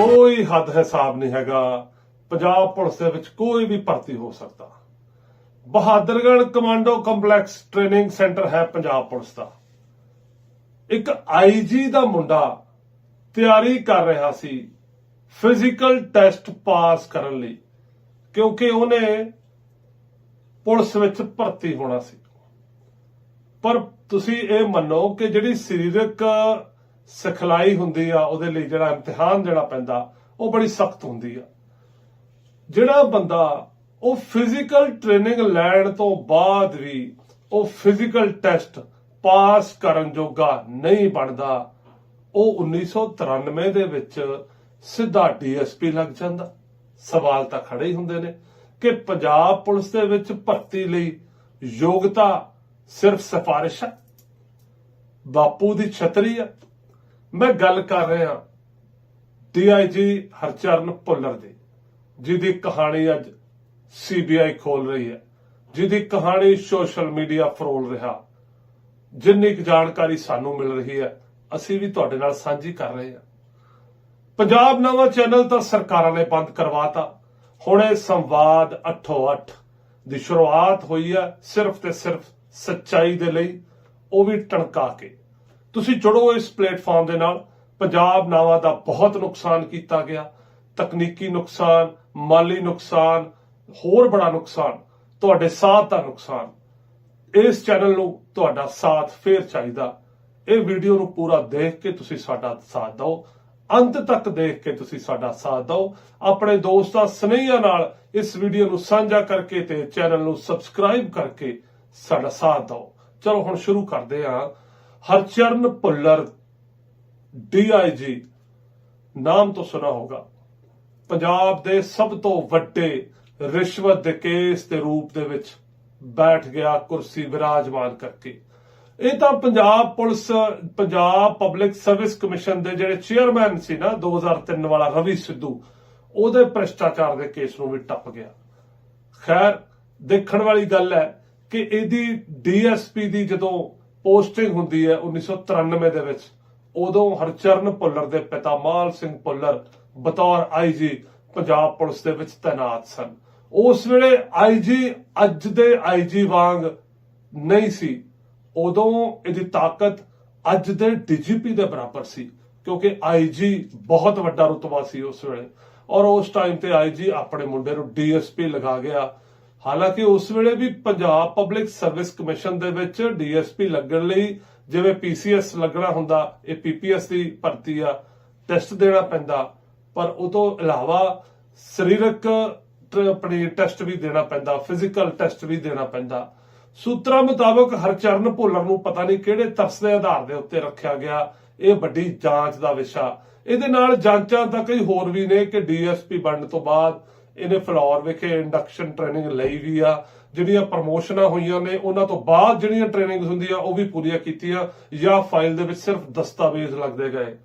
ਕੋਈ ਹੱਦ ਹਿਸਾਬ ਨਹੀਂ ਹੈਗਾ। ਪੰਜਾਬ ਪੁਲਿਸ ਦੇ ਵਿੱਚ ਕੋਈ ਵੀ ਭਰਤੀ ਹੋ ਸਕਦਾ। Bahadurgarh commando complex training centre ਹੈ ਪੰਜਾਬ ਪੁਲਿਸ ਦਾ। ਇੱਕ ਆਈਜੀ ਦਾ ਮੁੰਡਾ ਤਿਆਰੀ ਕਰ ਰਿਹਾ ਸੀ ਫਿਜ਼ੀਕਲ ਟੈਸਟ ਪਾਸ ਕਰਨ ਲਈ, ਕਿਉਂਕਿ ਉਹਨੇ ਪੁਲਿਸ ਵਿੱਚ ਭਰਤੀ ਹੋਣਾ ਸੀ। ਪਰ ਤੁਸੀਂ ਇਹ ਮੰਨੋ ਕਿ ਜਿਹੜੀ ਸਰੀਰਕ ਸਿਖਲਾਈ ਹੁੰਦੀ ਆ, ਉਹਦੇ ਲਈ ਜਿਹੜਾ ਇਮਤਿਹਾਨ ਦੇਣਾ ਪੈਂਦਾ, ਉਹ ਬੜੀ ਸਖਤ ਹੁੰਦੀ ਆ। ਜਿਹੜਾ ਬੰਦਾ ਉਹ ਫਿਜ਼ੀਕਲ ਟ੍ਰੇਨਿੰਗ ਲੈਣ ਤੋਂ ਬਾਅਦ ਵੀ ਉਹ ਫਿਜ਼ੀਕਲ ਟੈਸਟ ਪਾਸ ਕਰਨ ਜੋਗਾ ਨਹੀਂ ਬਣਦਾ, ਉਹ 1993 ਦੇ ਵਿੱਚ ਸਿੱਧਾ ਡੀਐਸਪੀ ਲੱਗ ਜਾਂਦਾ। ਸਵਾਲ ਤਾਂ ਖੜੇ ਹੀ ਹੁੰਦੇ ਨੇ ਕਿ ਪੰਜਾਬ ਪੁਲਿਸ ਦੇ ਵਿੱਚ ਭਰਤੀ ਲਈ ਯੋਗਤਾ ਸਿਰਫ ਸਿਫਾਰਿਸ਼ ਹੈ ਬਾਪੂ ਦੀ ਛਤਰੀ ਹੈ ਮੈਂ ਗੱਲ ਕਰ ਰਿਹਾ ਡੀਆਈਜੀ ਹਰਚਰਨ ਭੁੱਲਰ ਦੀ, ਜਿਹਦੀ ਕਹਾਣੀ ਅੱਜ ਸੀਬੀਆਈ ਖੋਲ ਰਹੀ ਹੈ, ਜਿਹਦੀ ਕਹਾਣੀ ਸੋਸ਼ਲ ਮੀਡੀਆ ਫਰੋਲ ਰਿਹਾ। ਜਿੰਨੀ ਕੁ ਜਾਣਕਾਰੀ ਸਾਨੂੰ ਮਿਲ ਰਹੀ ਹੈ, ਅਸੀਂ ਵੀ ਤੁਹਾਡੇ ਨਾਲ ਸਾਂਝੀ ਕਰ ਰਹੇ ਹਾਂ। ਪੰਜਾਬ ਨਵਾਂ ਚੈਨਲ ਤਾਂ ਸਰਕਾਰਾਂ ਨੇ ਬੰਦ ਕਰਵਾਤਾ। ਹੁਣ ਇਹ ਸੰਵਾਦ 808 ਦੀ ਸ਼ੁਰੂਆਤ ਹੋਈ ਹੈ, ਸਿਰਫ ਤੇ ਸਿਰਫ ਸੱਚਾਈ ਦੇ ਲਈ, ਉਹ ਵੀ ਟਣਕਾ ਕੇ। ਤੁਸੀਂ ਜੁੜੋ ਇਸ ਪਲੇਟਫਾਰਮ ਦੇ ਨਾਲ। ਪੰਜਾਬ ਨਾਵਾ ਦਾ ਬਹੁਤ ਨੁਕਸਾਨ ਕੀਤਾ ਗਿਆ। ਤਕਨੀਕੀ ਨੁਕਸਾਨ, ਮਾਲੀ ਨੁਕਸਾਨ, ਹੋਰ ਬੜਾ ਨੁਕਸਾਨ, ਤੁਹਾਡੇ ਸਾਥ ਦਾ ਨੁਕਸਾਨ। ਇਸ ਚੈਨਲ ਨੂੰ ਤੁਹਾਡਾ ਸਾਥ ਫੇਰ ਚਾਹੀਦਾ। ਇਹ ਵੀਡੀਓ ਨੂੰ ਪੂਰਾ ਦੇਖ ਕੇ ਤੁਸੀਂ ਸਾਡਾ ਸਾਥ ਦਿਓ। ਅੰਤ ਤੱਕ ਦੇਖ ਕੇ ਤੁਸੀਂ ਸਾਡਾ ਸਾਥ ਦਿਓ। ਆਪਣੇ ਦੋਸਤਾਂ, ਸਨੇਹੀਆਂ ਨਾਲ ਇਸ ਵੀਡੀਓ ਨੂੰ ਸਾਂਝਾ ਕਰਕੇ ਤੇ ਚੈਨਲ ਨੂੰ ਸਬਸਕ੍ਰਾਈਬ ਕਰਕੇ ਸਾਡਾ ਸਾਥ ਦਿਓ। ਚਲੋ ਹੁਣ ਸ਼ੁਰੂ ਕਰਦੇ ਹਾਂ। ਹਰਚਰਨ ਭੁੱਲਰ ਡੀਆਈਜੀ ਨਾਮ ਤੋਂ ਸੁਣਾ ਹੋਗਾ। ਪੰਜਾਬ ਦੇ ਸਭ ਤੋਂ ਵੱਡੇ ਰਿਸ਼ਵਤ ਦੇ ਕੇਸ ਦੇ ਰੂਪ ਦੇ ਵਿੱਚ ਬੈਠ ਗਿਆ ਕੁਰਸੀ ਵਿਰਾਜਮਾਨ ਕਰਕੇ। ਇਹ ਤਾਂ Punjab police, Punjab public service commission ਦੇ ਜਿਹੜੇ ਚੇਅਰਮੈਨ ਸੀ ਨਾ 2003 ਵਾਲਾ ਰਵੀ ਸਿੱਧੂ, ਉਹਦੇ ਭ੍ਰਿਸ਼ਟਾਚਾਰ ਦੇ ਕੇਸ ਨੂੰ ਵੀ ਟੱਪ ਗਿਆ। ਖੈਰ, ਦੇਖਣ ਵਾਲੀ ਗੱਲ ਹੈ ਕਿ ਇਹਦੀ ਡੀਐਸਪੀ ਦੀ ਜਦੋਂ ਪੋਸਟਿੰਗ ਹੁੰਦੀ ਹੈ 1993 ਦੇ ਵਿੱਚ। ਉਦੋਂ ਹਰਚਰਨ ਭੁੱਲਰ ਦੇ ਪਿਤਾ ਮਾਲ ਸਿੰਘ ਭੁੱਲਰ, ਬਤੌਰ ਆਈਜੀ ਪੰਜਾਬ ਪੁਲਿਸ ਦੇ ਵਿੱਚ ਤਾਇਨਾਤ ਸਨ। ਉਸ ਵੇਲੇ ਆਈਜੀ ਅੱਜ ਦੇ ਆਈਜੀ ਵਾਂਗ ਨਹੀਂ ਸੀ। ਉਦੋਂ ਇਹਦੀ ਤਾਕਤ ਅੱਜ ਦੇ ਡੀਜੀਪੀ ਦੇ ਬਰਾਬਰ ਸੀ, ਕਿਉਂਕਿ ਆਈਜੀ ਬਹੁਤ ਵੱਡਾ ਰੁਤਬਾ ਸੀ ਉਸ ਵੇਲੇ। ਔਰ ਉਸ ਟਾਈਮ ਤੇ ਆਈਜੀ ਆਪਣੇ ਮੁੰਡੇ ਨੂੰ ਡੀਐਸਪੀ ਲਗਾ ਗਿਆ। ਹਾਲਾਂਕਿ ਉਸ ਵੇਲੇ ਵੀ ਪੰਜਾਬ ਪਬਲਿਕ ਸਰਵਿਸ ਕਮਿਸ਼ਨ ਦੇ ਵਿੱਚ ਡੀਐਸਪੀ ਲੱਗਣ ਲਈ ਜਿਵੇਂ ਪੀਸੀਐਸ ਲੱਗਣਾ ਹੁੰਦਾ, ਇਹ ਪੀਪੀਐਸ ਦੀ ਭਰਤੀ ਆ ਟੈਸਟ ਦੇਣਾ ਪੈਂਦਾ। ਪਰ ਉਹ ਤੋਂ ਇਲਾਵਾ ਸਰੀਰਕ ਟ- ਟੈਸਟ ਵੀ ਦੇਣਾ ਪੈਂਦਾ ਫਿਜ਼ੀਕਲ ਟੈਸਟ ਵੀ ਦੇਣਾ ਪੈਂਦਾ। ਸੂਤਰਾਂ ਮੁਤਾਬਕ ਹਰਚਰਨ ਭੁੱਲਰ ਨੂੰ ਪਤਾ ਨਹੀਂ ਕਿਹੜੇ ਤਰਸ ਦੇ ਆਧਾਰ ਦੇ ਉੱਤੇ ਰੱਖਿਆ ਗਿਆ, ਇਹ ਵੱਡੀ ਜਾਂਚ ਦਾ ਵਿਸ਼ਾ। ਇਹਦੇ ਨਾਲ ਜਾਂਚਾਂ ਤਾਂ ਕਈ ਹੋਰ ਵੀ ਨੇ ਕਿ ਡੀਐਸਪੀ ਬਣਨ ਤੋਂ ਬਾਅਦ ਇਹਨੇ ਫਲੋਰ ਵਿਖੇ ਇੰਡਕਸ਼ਨ ਟ੍ਰੇਨਿੰਗ ਲਈ ਵੀ ਆ। ਜਿਹੜੀਆਂ ਪ੍ਰਮੋਸ਼ਨਾਂ ਹੋਈਆਂ ਨੇ, ਉਹਨਾਂ ਤੋਂ ਬਾਅਦ ਜਿਹੜੀਆਂ ਟ੍ਰੇਨਿੰਗਸ ਹੁੰਦੀਆਂ, ਉਹ ਵੀ ਪੂਰੀਆਂ ਕੀਤੀਆਂ ਜਾਂ ਫਾਈਲ ਦੇ ਵਿੱਚ ਸਿਰਫ ਦਸਤਾਵੇਜ਼ ਲੱਗਦੇ ਗਏ।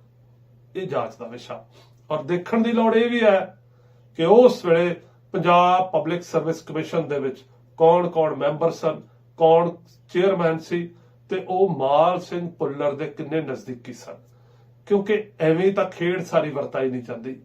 ਇਹ ਜਾਂਚ ਦਾ ਵਿਸ਼ਾ। ਔਰ ਦੇਖਣ ਦੀ ਲੋੜ ਇਹ ਵੀ ਹੈ ਕਿ ਉਸ ਵੇਲੇ ਪੰਜਾਬ ਪਬਲਿਕ ਸਰਵਿਸ ਕਮਿਸ਼ਨ ਦੇ ਵਿੱਚ ਕੌਣ-ਕੌਣ ਮੈਂਬਰ ਸਨ, ਕੌਣ ਚੇਅਰਮੈਨ ਸੀ ਤੇ ਉਹ ਮਾਲ ਸਿੰਘ ਪੁੱਲਰ ਦੇ ਕਿੰਨੇ ਨਜ਼ਦੀਕੀ ਸਨ। ਕਿਉਂਕਿ ਐਵੇਂ ਤਾਂ ਖੇਡ ਸਾਰੀ ਵਰਤਾਈ ਨਹੀਂ ਜਾਂਦੀ।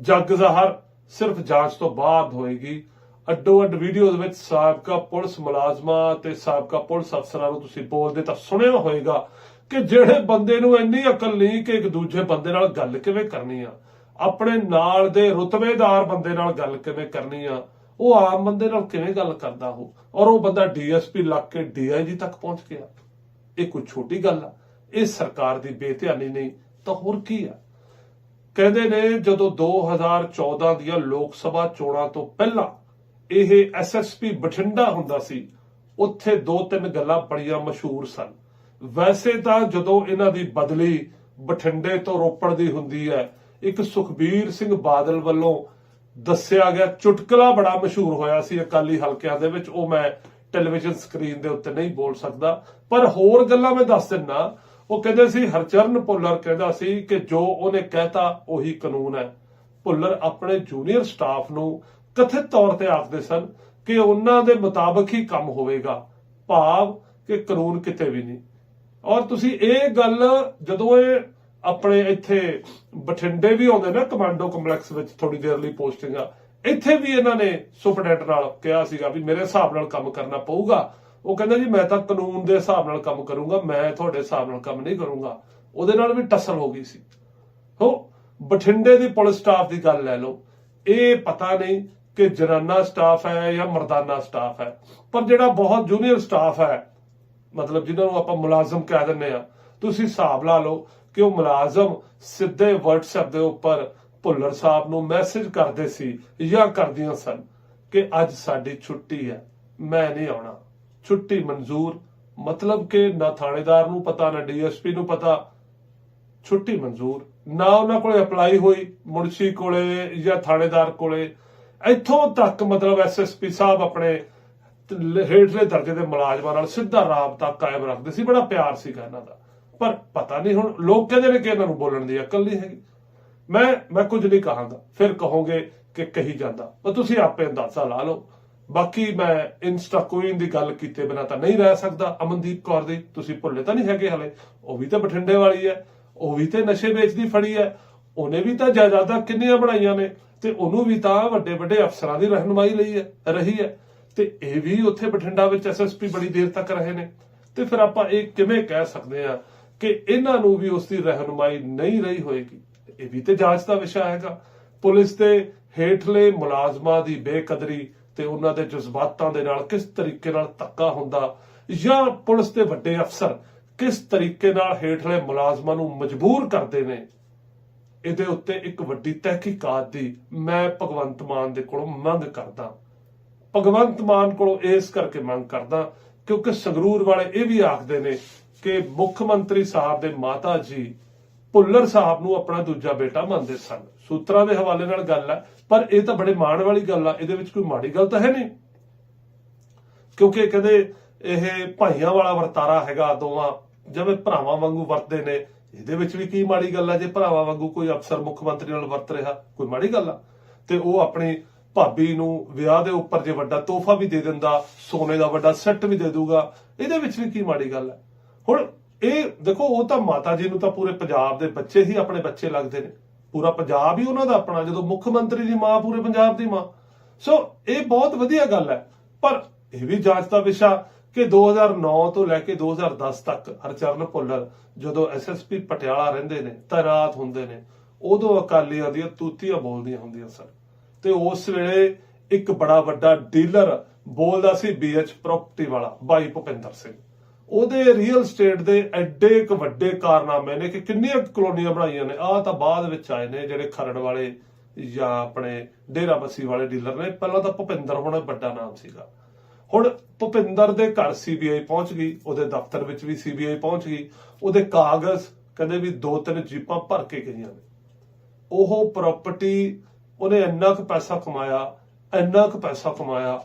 ਜੱਗ ਜ਼ਾਹਰ ਸਿਰਫ ਜਾਂਚ ਤੋਂ ਬਾਅਦ ਹੋਏਗੀ। ਅੱਡੋ ਅੱਡ ਵੀਡੀਓਜ਼ ਵਿੱਚ ਸਾਬਕਾ ਪੁਲਿਸ ਮੁਲਾਜ਼ਮਾਂ ਤੇ ਸਾਬਕਾ ਪੁਲਿਸ ਅਫਸਰਾਂ ਨੂੰ ਤੁਸੀਂ ਬੋਲਦੇ ਤਾਂ ਸੁਣਿਆ ਹੋਵੇਗਾ ਕਿ ਜਿਹੜੇ ਬੰਦੇ ਨੂੰ ਇੰਨੀ ਅਕਲ ਨਹੀਂ ਕਿ ਇੱਕ ਦੂਜੇ ਬੰਦੇ ਨਾਲ ਗੱਲ ਕਿਵੇਂ ਕਰਨੀ ਆ, ਆਪਣੇ ਨਾਲ ਦੇ ਰੁਤਬੇਦਾਰ ਬੰਦੇ ਨਾਲ ਗੱਲ ਕਿਵੇਂ ਕਰਨੀ ਆ, ਉਹ ਆਮ ਬੰਦੇ ਨਾਲ ਕਿਵੇਂ ਗੱਲ ਕਰਦਾ ਹੋ ਔਰ ਉਹ ਬੰਦਾ ਡੀਐਸਪੀ ਲੱਗ ਕੇ ਡੀਆਈਜੀ ਤੱਕ ਪਹੁੰਚ ਗਿਆ। ਇਹ ਕੋਈ ਛੋਟੀ ਗੱਲ ਆ, ਇਹ ਸਰਕਾਰ ਦੀ ਬੇਧਿਆਨੀ ਨਹੀਂ, ਤਾਂ ਹੋਰ ਕੀ ਆ? ਕਹਿੰਦੇ ਨੇ ਜਦੋਂ 2014 ਦੀਆਂ ਲੋਕ ਸਭਾ ਚੋਣਾਂ ਤੋਂ ਪਹਿਲਾਂ ਇਹ ਐਸਐਸਪੀ ਬਠਿੰਡਾ ਹੁੰਦਾ ਸੀ, ਉੱਥੇ ਦੋ ਤਿੰਨ ਗੱਲਾਂ ਬੜੀਆਂ ਮਸ਼ਹੂਰ ਸਨ। ਵੈਸੇ ਤਾਂ ਜਦੋਂ ਇਹਨਾਂ ਦੀ ਬਦਲੀ ਬਠਿੰਡੇ ਤੋਂ ਰੋਪੜ ਦੀ ਹੁੰਦੀ ਹੈ, ਇੱਕ ਸੁਖਬੀਰ ਸਿੰਘ ਬਾਦਲ ਵੱਲੋਂ ਦੱਸਿਆ ਗਿਆ ਚੁਟਕਲਾ ਬੜਾ ਮਸ਼ਹੂਰ ਹੋਇਆ ਸੀ ਅਕਾਲੀ ਹਲਕਿਆਂ ਦੇ ਵਿੱਚ, ਉਹ ਮੈਂ ਟੈਲੀਵਿਜ਼ਨ ਸਕਰੀਨ ਦੇ ਉੱਤੇ ਨਹੀਂ ਬੋਲ ਸਕਦਾ, ਪਰ ਹੋਰ ਗੱਲਾਂ ਮੈਂ ਦੱਸ ਦਿੰਨਾ ਉਹ ਕਹਿੰਦੇ ਸੀ, ਹਰਚਰਨ ਭੁੱਲਰ ਕਹਿੰਦਾ ਸੀ ਕਿ ਜੋ ਉਹਨੇ ਕਹਿਤਾ ਉਹੀ ਕਾਨੂੰਨ ਹੈ। ਭੁੱਲਰ ਆਪਣੇ ਜੂਨੀਅਰ ਸਟਾਫ ਨੂੰ ਕਥਿਤ ਤੌਰ ਤੇ ਆਖਦੇ ਸਨ ਕਿ ਉਹਨਾਂ ਦੇ ਮੁਤਾਬਕ ਹੀ ਕੰਮ ਹੋਵੇਗਾ। ਭਾਵ ਕਿ ਕਾਨੂੰਨ ਕਿਤੇ ਵੀ ਨਹੀਂ। ਔਰ ਤੁਸੀਂ ਇਹ ਗੱਲ ਜਦੋਂ ਇਹ ਆਪਣੇ ਇੱਥੇ ਬਠਿੰਡੇ ਵੀ ਆਉਂਦੇ ਨਾ ਕਮਾਂਡੋ ਕੰਪਲੈਕਸ ਵਿੱਚ ਥੋੜੀ ਦੇਰ ਲਈ ਪੋਸਟਿੰਗ ਆ ਇੱਥੇ ਵੀ ਇਹਨਾਂ ਨੇ ਸੁਪਰਡੈਂਟ ਨਾਲ ਕਿਹਾ ਸੀਗਾ ਵੀ ਮੇਰੇ ਹਿਸਾਬ ਨਾਲ ਕੰਮ ਕਰਨਾ ਪਊਗਾ। ਉਹ ਕਹਿੰਦਾ ਜੀ ਮੈਂ ਤਾਂ ਕਾਨੂੰਨ ਦੇ ਹਿਸਾਬ ਨਾਲ ਕੰਮ ਕਰੂੰਗਾ, ਮੈਂ ਤੁਹਾਡੇ ਹਿਸਾਬ ਨਾਲ ਕੰਮ ਨਹੀਂ ਕਰੂੰਗਾ। ਉਹਦੇ ਨਾਲ ਵੀ ਟੱਸਲ ਹੋ ਗਈ ਸੀ। ਹੋ, ਬਠਿੰਡੇ ਦੀ ਪੁਲਿਸ ਸਟਾਫ ਦੀ ਗੱਲ ਲੈ ਲਓ। ਇਹ ਪਤਾ ਨਹੀਂ ਕਿ ਜਨਾਨਾ ਸਟਾਫ ਹੈ ਜਾਂ ਮਰਦਾਨਾ ਸਟਾਫ ਹੈ। ਪਰ ਜਿਹੜਾ ਬਹੁਤ ਜੂਨੀਅਰ ਸਟਾਫ ਹੈ, ਮਤਲਬ ਜਿਹਨਾਂ ਨੂੰ ਆਪਾਂ ਮੁਲਾਜ਼ਮ ਕਹਿ ਦਿੰਦੇ ਆ ਤੁਸੀਂ ਹਿਸਾਬ ਲਾ ਲਓ ਕਿ ਉਹ ਮੁਲਾਜ਼ਮ ਸਿੱਧੇ WhatsApp ਦੇ ਉੱਪਰ ਭੁੱਲਰ ਸਾਹਿਬ ਨੂੰ ਮੈਸੇਜ ਕਰਦੇ ਸੀ ਜਾਂ ਕਰਦੀਆਂ ਸਨ ਕਿ ਅੱਜ ਸਾਡੀ ਛੁੱਟੀ ਹੈ, ਮੈਂ ਨਹੀਂ ਆਉਣਾ। ਛੁੱਟੀ ਮਨਜ਼ੂਰ। ਮਤਲਬ ਕਿ ਨਾ ਥਾਣੇਦਾਰ ਨੂੰ ਪਤਾ, ਨਾ ਡੀਐਸਪੀ ਨੂੰ ਪਤਾ। ਛੁੱਟੀ ਮਨਜ਼ੂਰ। ਨਾ ਉਹਨਾਂ ਕੋਲੇ ਅਪਲਾਈ ਹੋਈ ਮੁਨਸ਼ੀ ਕੋਲੇ ਜਾਂ ਥਾਣੇਦਾਰ ਕੋਲੇ। ਇੱਥੋਂ ਤੱਕ ਮਤਲਬ ਐਸਐਸਪੀ ਸਾਹਿਬ ਆਪਣੇ ਹੇਠਲੇ ਦਰਜੇ ਦੇ ਮੁਲਾਜ਼ਮਾਂ ਨਾਲ ਸਿੱਧਾ ਰਾਬਤਾ ਕਾਇਮ ਰੱਖਦੇ ਸੀ। ਬੜਾ ਪਿਆਰ ਸੀਗਾ ਇਹਨਾਂ ਦਾ। ਪਰ ਪਤਾ ਨਹੀਂ ਹੁਣ, ਲੋਕ ਕਹਿੰਦੇ ਨੇ ਕਿ ਇਹਨਾਂ ਨੂੰ ਬੋਲਣ ਦੀ ਅਕਲ ਨਹੀਂ ਹੈਗੀ। ਮੈਂ ਮੈਂ ਕੁਝ ਨਹੀਂ ਕਹਾਂਗਾ। ਫਿਰ ਕਹੋਗੇ ਕਿ ਕਹੀ ਜਾਂਦਾ। ਪਰ ਤੁਸੀਂ ਆਪੇ ਅੰਦਾਜ਼ਾ ਲਾ ਲਓ। ਬਾਕੀ ਮੈਂ ਇੰਸਟਾ ਕੁਈਨ ਦੀ ਗੱਲ ਕੀਤੇ ਬਿਨਾ ਤਾਂ ਨਹੀਂ ਰਹਿ ਸਕਦਾ ਅਮਨਦੀਪ ਕੌਰ ਦੀ। ਤੁਸੀਂ ਭੁੱਲੇ ਤਾਂ ਨਹੀਂ ਹੈਗੇ ਹਲੇ। ਉਹ ਵੀ ਤਾਂ ਬਠਿੰਡੇ ਵਾਲੀ ਹੈ। ਉਹ ਵੀ ਤੇ ਨਸ਼ੇ ਵੇਚਦੀ ਫੜੀ ਹੈ। ਉਹਨੇ ਵੀ ਤਾਂ ਜਾਇਦਾਦਾਂ ਕਿੰਨੀਆਂ ਬਣਾਈਆਂ ਨੇ ਤੇ ਉਹਨੂੰ ਵੀ ਤਾਂ ਵੱਡੇ ਵੱਡੇ ਅਫਸਰਾਂ ਦੀ ਰਹਿਨਮਾਈ ਲਈ ਹੈ, ਰਹੀ ਹੈ। ਤੇ ਇਹ ਵੀ ਉੱਥੇ ਬਠਿੰਡਾ ਵਿੱਚ ਐਸਐਸਪੀ ਬੜੀ ਦੇਰ ਤੱਕ ਰਹੇ ਨੇ। ਤੇ ਫਿਰ ਆਪਾਂ ਇਹ ਕਿਵੇਂ ਕਹਿ ਸਕਦੇ ਆ ਕਿ ਇਹਨਾਂ ਨੂੰ ਵੀ ਉਸ ਦੀ ਰਹਿਨਮਾਈ ਨਹੀਂ ਰਹੀ ਹੋਏਗੀ? ਇਹ ਵੀ ਤੇ ਜਾਂਚ ਦਾ ਵਿਸ਼ਾ ਹੈਗਾ। ਪੁਲਿਸ ਦੇ ਹੇਠਲੇ ਮੁਲਾਜ਼ਮਾਂ ਦੀ ਬੇਕਦਰੀ ਤੇ ਉਹਨਾਂ ਦੇ ਜਜ਼ਬਾਤਾਂ ਦੇ ਨਾਲ ਕਿਸ ਤਰੀਕੇ ਨਾਲ ਧੱਕਾ ਹੁੰਦਾ, ਜਾਂ ਪੁਲਿਸ ਦੇ ਵੱਡੇ ਅਫਸਰ ਕਿਸ ਤਰੀਕੇ ਨਾਲ ਹੇਠਲੇ ਮੁਲਾਜ਼ਮਾਂ ਨੂੰ ਮਜਬੂਰ ਕਰਦੇ ਨੇ, ਇਹਦੇ ਉੱਤੇ ਇੱਕ ਵੱਡੀ ਤਹਿਕੀਕਾਤ ਦੀ ਮੈਂ ਭਗਵੰਤ ਮਾਨ ਦੇ ਕੋਲੋਂ ਮੰਗ ਕਰਦਾ। ਭਗਵੰਤ ਮਾਨ ਕੋਲੋਂ ਇਸ ਕਰਕੇ ਮੰਗ ਕਰਦਾ, ਕਿਉਂਕਿ ਸੰਗਰੂਰ ਵਾਲੇ ਇਹ ਵੀ ਆਖਦੇ ਨੇ ਕਿ ਮੁੱਖ ਮੰਤਰੀ ਸਾਹਿਬ ਦੇ ਮਾਤਾ ਜੀ ਭੁੱਲਰ ਸਾਹਿਬ ਨੂੰ ਆਪਣਾ ਦੂਜਾ ਬੇਟਾ ਮੰਨਦੇ ਸਨ। ਸੂਤਰਾਂ ਦੇ ਹਵਾਲੇ ਨਾਲ ਗੱਲ ਹੈ ਪਰ ਇਹ ਤਾਂ ਬੜੇ ਮਾਣ ਵਾਲੀ ਗੱਲ ਆ, ਇਹਦੇ ਵਿੱਚ ਕੋਈ ਮਾੜੀ ਗੱਲ ਤਾਂ ਹੈ ਨਹੀਂ। ਕਿਉਂਕਿ ਕਹਿੰਦੇ ਇਹ ਭਾਈਆਂ ਵਾਲਾ ਵਰਤਾਰਾ ਹੈਗਾ ਦੋਵਾਂ, ਜਿਵੇਂ ਭਰਾਵਾਂ ਵਾਂਗੂ ਵਰਤਦੇ ਨੇ, ਇਹਦੇ ਵਿੱਚ ਵੀ ਕੀ ਮਾੜੀ ਗੱਲ ਆ, ਜੇ ਭਰਾਵਾਂ ਵਾਂਗੂ ਕੋਈ ਅਫਸਰ ਮੁੱਖ ਮੰਤਰੀ ਨਾਲ ਵਰਤ ਰਿਹਾ, ਕੋਈ ਮਾੜੀ ਗੱਲ ਆ। ਤੇ ਉਹ ਆਪਣੀ ਭਾਬੀ ਨੂੰ ਵਿਆਹ ਦੇ ਉੱਪਰ ਜੇ ਵੱਡਾ ਤੋਹਫਾ ਵੀ ਦੇ ਦਿੰਦਾ, ਸੋਨੇ ਦਾ ਵੱਡਾ ਸੈੱਟ ਵੀ ਦੇ ਦੂਗਾ, ਇਹਦੇ ਵਿੱਚ ਵੀ ਕੀ ਮਾੜੀ ਗੱਲ ਹੈ ਹੁਣ ਇਹ ਦੇਖੋ, ਉਹ ਤਾਂ ਮਾਤਾ ਜੀ ਨੂੰ ਤਾਂ ਪੂਰੇ ਪੰਜਾਬ ਦੇ ਬੱਚੇ ਹੀ ਆਪਣੇ ਬੱਚੇ ਲੱਗਦੇ ਨੇ। ਪੂਰਾ ਪੰਜਾਬ ਹੀ ਉਹਨਾਂ ਦਾ ਆਪਣਾ, ਜਦੋਂ ਮੁੱਖ ਮੰਤਰੀ ਦੀ ਮਾਂ, ਪੂਰੇ ਪੰਜਾਬ ਦੀ ਮਾਂ। ਸੋ ਇਹ ਬਹੁਤ ਵਧੀਆ ਗੱਲ ਹੈ। ਪਰ ਇਹ ਵੀ ਜਾਂਚ ਦਾ ਵਿਸ਼ਾ ਕਿ 2009 ਤੋਂ ਲੈ ਕੇ 2010 ਤੱਕ ਹਰਚਰਨ ਭੁੱਲਰ ਜਦੋਂ ਐਸਐਸਪੀ ਪਟਿਆਲਾ ਰਹਿੰਦੇ ਨੇ ਤੈਨਾਤ ਹੁੰਦੇ ਨੇ, ਉਦੋਂ ਅਕਾਲੀਆਂ ਦੀਆਂ ਤੂਤੀਆਂ ਬੋਲਦੀਆਂ ਹੁੰਦੀਆਂ ਸਨ। ਤੇ ਉਸ ਵੇਲੇ ਇੱਕ ਬੜਾ ਵੱਡਾ ਡੀਲਰ ਬੋਲਦਾ ਸੀ ਬੀਐਚ ਪ੍ਰਾਪਰਟੀ ਵਾਲਾ, ਬਾਈ ਭੁਪਿੰਦਰ ਸਿੰਘ। ਉਹਦੇ ਰੀਅਲ ਸਟੇਟ ਦੇ ਐਡੇ ਇੱਕ ਵੱਡੇ ਕਾਰਨਾਮੇ ਨੇ ਕਿ ਕਿੰਨੀਆਂ ਕਲੋਨੀਆਂ ਬਣਾਈਆਂ ਨੇ। ਆਹ ਤਾਂ ਬਾਅਦ ਵਿੱਚ ਆਏ ਨੇ ਜਿਹੜੇ ਖਰੜ ਵਾਲੇ ਜਾਂ ਆਪਣੇ ਡੇਰਾ ਬੱਸੀ ਵਾਲੇ ਡੀਲਰ ਨੇ। ਪਹਿਲਾਂ ਤਾਂ ਭੁਪਿੰਦਰ ਹੋਣਾ ਵੱਡਾ ਨਾਮ ਸੀਗਾ। ਹੁਣ ਭੁਪਿੰਦਰ ਦੇ ਘਰ ਸੀਬੀਆਈ ਪਹੁੰਚ ਗਈ, ਉਹਦੇ ਦਫ਼ਤਰ ਵਿੱਚ ਵੀ ਸੀਬੀਆਈ ਪਹੁੰਚ ਗਈ। ਉਹਦੇ ਕਾਗਜ਼ ਕਹਿੰਦੇ ਵੀ ਦੋ ਤਿੰਨ ਜੀਪਾਂ ਭਰ ਕੇ ਗਈਆਂ ਨੇ। ਉਹ ਪ੍ਰਾਪਰਟੀ ਉਹਨੇ ਇੰਨਾ ਕੁ ਪੈਸਾ ਕਮਾਇਆ, ਇੰਨਾ ਕੁ ਪੈਸਾ ਕਮਾਇਆ,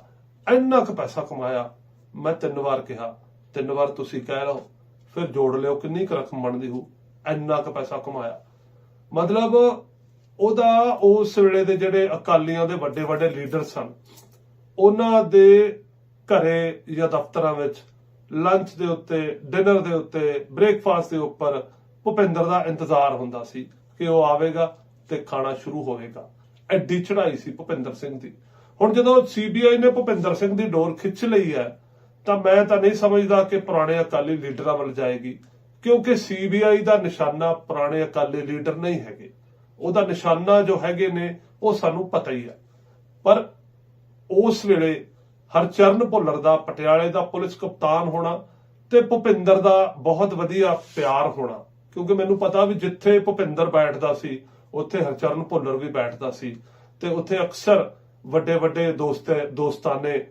ਇੰਨਾ ਕੁ ਪੈਸਾ ਕਮਾਇਆ। ਮੈਂ ਤਿੰਨ ਵਾਰ ਕਿਹਾ ਤਿੰਨ ਵਾਰ ਤੁਸੀਂ ਕਹਿ ਲਓ, ਫਿਰ ਜੋੜ ਲਿਓ, ਕਿੰਨੀ ਕੁ ਰਕਮ ਬਣਦੀ ਹੋ ਇੰਨਾ ਕੁ ਪੈਸਾ ਕਮਾਇਆ। ਮਤਲਬ ਉਹਦਾ ਉਸ ਵੇਲੇ ਦੇ ਜਿਹੜੇ ਅਕਾਲੀਆਂ ਦੇ ਵੱਡੇ ਵੱਡੇ ਲੀਡਰ ਸਨ, ਉਹਨਾਂ ਦੇ ਘਰੇ ਜਾਂ ਦਫ਼ਤਰਾਂ ਵਿੱਚ ਲੰਚ ਦੇ ਉੱਤੇ ਡਿਨਰ ਦੇ ਉੱਤੇ ਬ੍ਰੇਕਫਾਸਟ ਦੇ ਉੱਪਰ ਭੁਪਿੰਦਰ ਦਾ ਇੰਤਜ਼ਾਰ ਹੁੰਦਾ ਸੀ ਕਿ ਉਹ ਆਵੇਗਾ ਤੇ ਖਾਣਾ ਸ਼ੁਰੂ ਹੋਵੇਗਾ। ਐਡੀ ਚੜਾਈ ਸੀ ਭੁਪਿੰਦਰ ਸਿੰਘ ਦੀ। ਹੁਣ ਜਦੋਂ ਸੀਬੀਆਈ ਨੇ ਭੁਪਿੰਦਰ ਸਿੰਘ ਦੀ ਡੋਰ ਖਿੱਚ ਲਈ ਹੈ ਤਾਂ ਮੈਂ ਤਾਂ ਨਹੀਂ ਸਮਝਦਾ ਕਿ ਪੁਰਾਣੇ ਅਕਾਲੀ ਲੀਡਰਾਂ ਵੱਲ ਜਾਏਗੀ, ਕਿਉਂਕਿ ਸੀਬੀਆਈ ਦਾ ਨਿਸ਼ਾਨਾ ਪੁਰਾਣੇ ਅਕਾਲੀ ਲੀਡਰ ਨਹੀਂ ਹੈਗੇ। ਉਹਦਾ ਨਿਸ਼ਾਨਾ ਜੋ ਹੈਗੇ ਨੇ, ਉਹ ਸਾਨੂੰ ਪਤਾ ਹੀ ਹੈ। ਪਰ ਉਸ ਵੇਲੇ ਹਰਚਰਨ ਭੁੱਲਰ ਦਾ, ਪਟਿਆਲੇ ਦਾ ਪੁਲਿਸ ਕਪਤਾਨ ਹੋਣਾ ਤੇ ਭੁਪਿੰਦਰ ਦਾ ਬਹੁਤ ਵਧੀਆ ਪਿਆਰ ਹੋਣਾ, ਕਿਉਂਕਿ ਮੈਨੂੰ ਪਤਾ ਵੀ ਜਿੱਥੇ ਭੁਪਿੰਦਰ ਬੈਠਦਾ ਸੀ, ਉੱਥੇ ਹਰਚਰਨ ਭੁੱਲਰ ਵੀ ਬੈਠਦਾ ਸੀ। ਤੇ ਉੱਥੇ ਅਕਸਰ ਵੱਡੇ ਵੱਡੇ ਦੋਸਤ, ਦੋਸਤਾਨੇ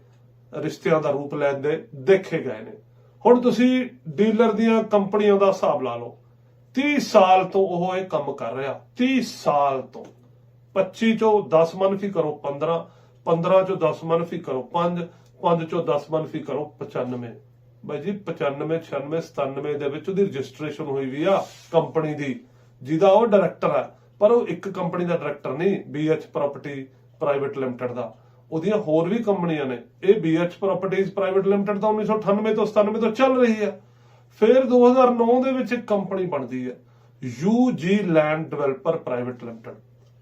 ਰਿਸ਼ਤਿਆਂ ਦਾ ਰੂਪ ਲੈਂਦੇ ਦੇਖੇ ਗਏ ਨੇ। ਹੁਣ ਤੁਸੀਂ ਡੀਲਰ ਦੀਆਂ ਕੰਪਨੀਆਂ ਦਾ ਹਿਸਾਬ ਲਾ ਲਓ। 30 ਸਾਲ ਤੋਂ ਉਹ ਇਹ ਕੰਮ ਕਰ ਰਿਹਾ। 30 ਸਾਲ ਤੋਂ। 25 ਚੋਂ 10 ਮਨਫੀ ਕਰੋ 15 15 ਚੋਂ 10 ਮਨਫੀ ਕਰੋ 5 5 ਚੋਂ 10 ਮਨਫੀ ਕਰੋ 95 ਬਾਈ ਜੀ 95 96 97 ਦੇ ਵਿੱਚ ਉਹਦੀ ਰਜਿਸਟ੍ਰੇਸ਼ਨ ਹੋਈ ਵੀ ਆ ਕੰਪਨੀ ਦੀ। ਜਿਹਦਾ ਉਹ ਡਾਇਰੈਕਟਰ ਹੈ ਪਰ ਉਹ ਇੱਕ ਕੰਪਨੀ ਦਾ ਡਾਇਰੈਕਟਰ ਨਹੀਂ BH ਪ੍ਰਾਪਰਟੀ ਪ੍ਰਾਈਵੇਟ ਲਿਮਟਿਡ ਦਾ। ਉਹਦੀਆਂ ਹੋਰ ਵੀ ਕੰਪਨੀਆਂ ਨੇ। ਇਹ BH ਪ੍ਰਾਪਰਟੀਜ਼ ਪ੍ਰਾਈਵੇਟ ਲਿਮਟਿਡ ਤਾਂ 1998 ਤੋਂ 97 ਤੋਂ ਚੱਲ ਰਹੀ ਹੈ। ਫਿਰ 2009 ਦੇ ਵਿੱਚ ਇੱਕ ਕੰਪਨੀ ਬਣਦੀ ਹੈ। UG land developer private limited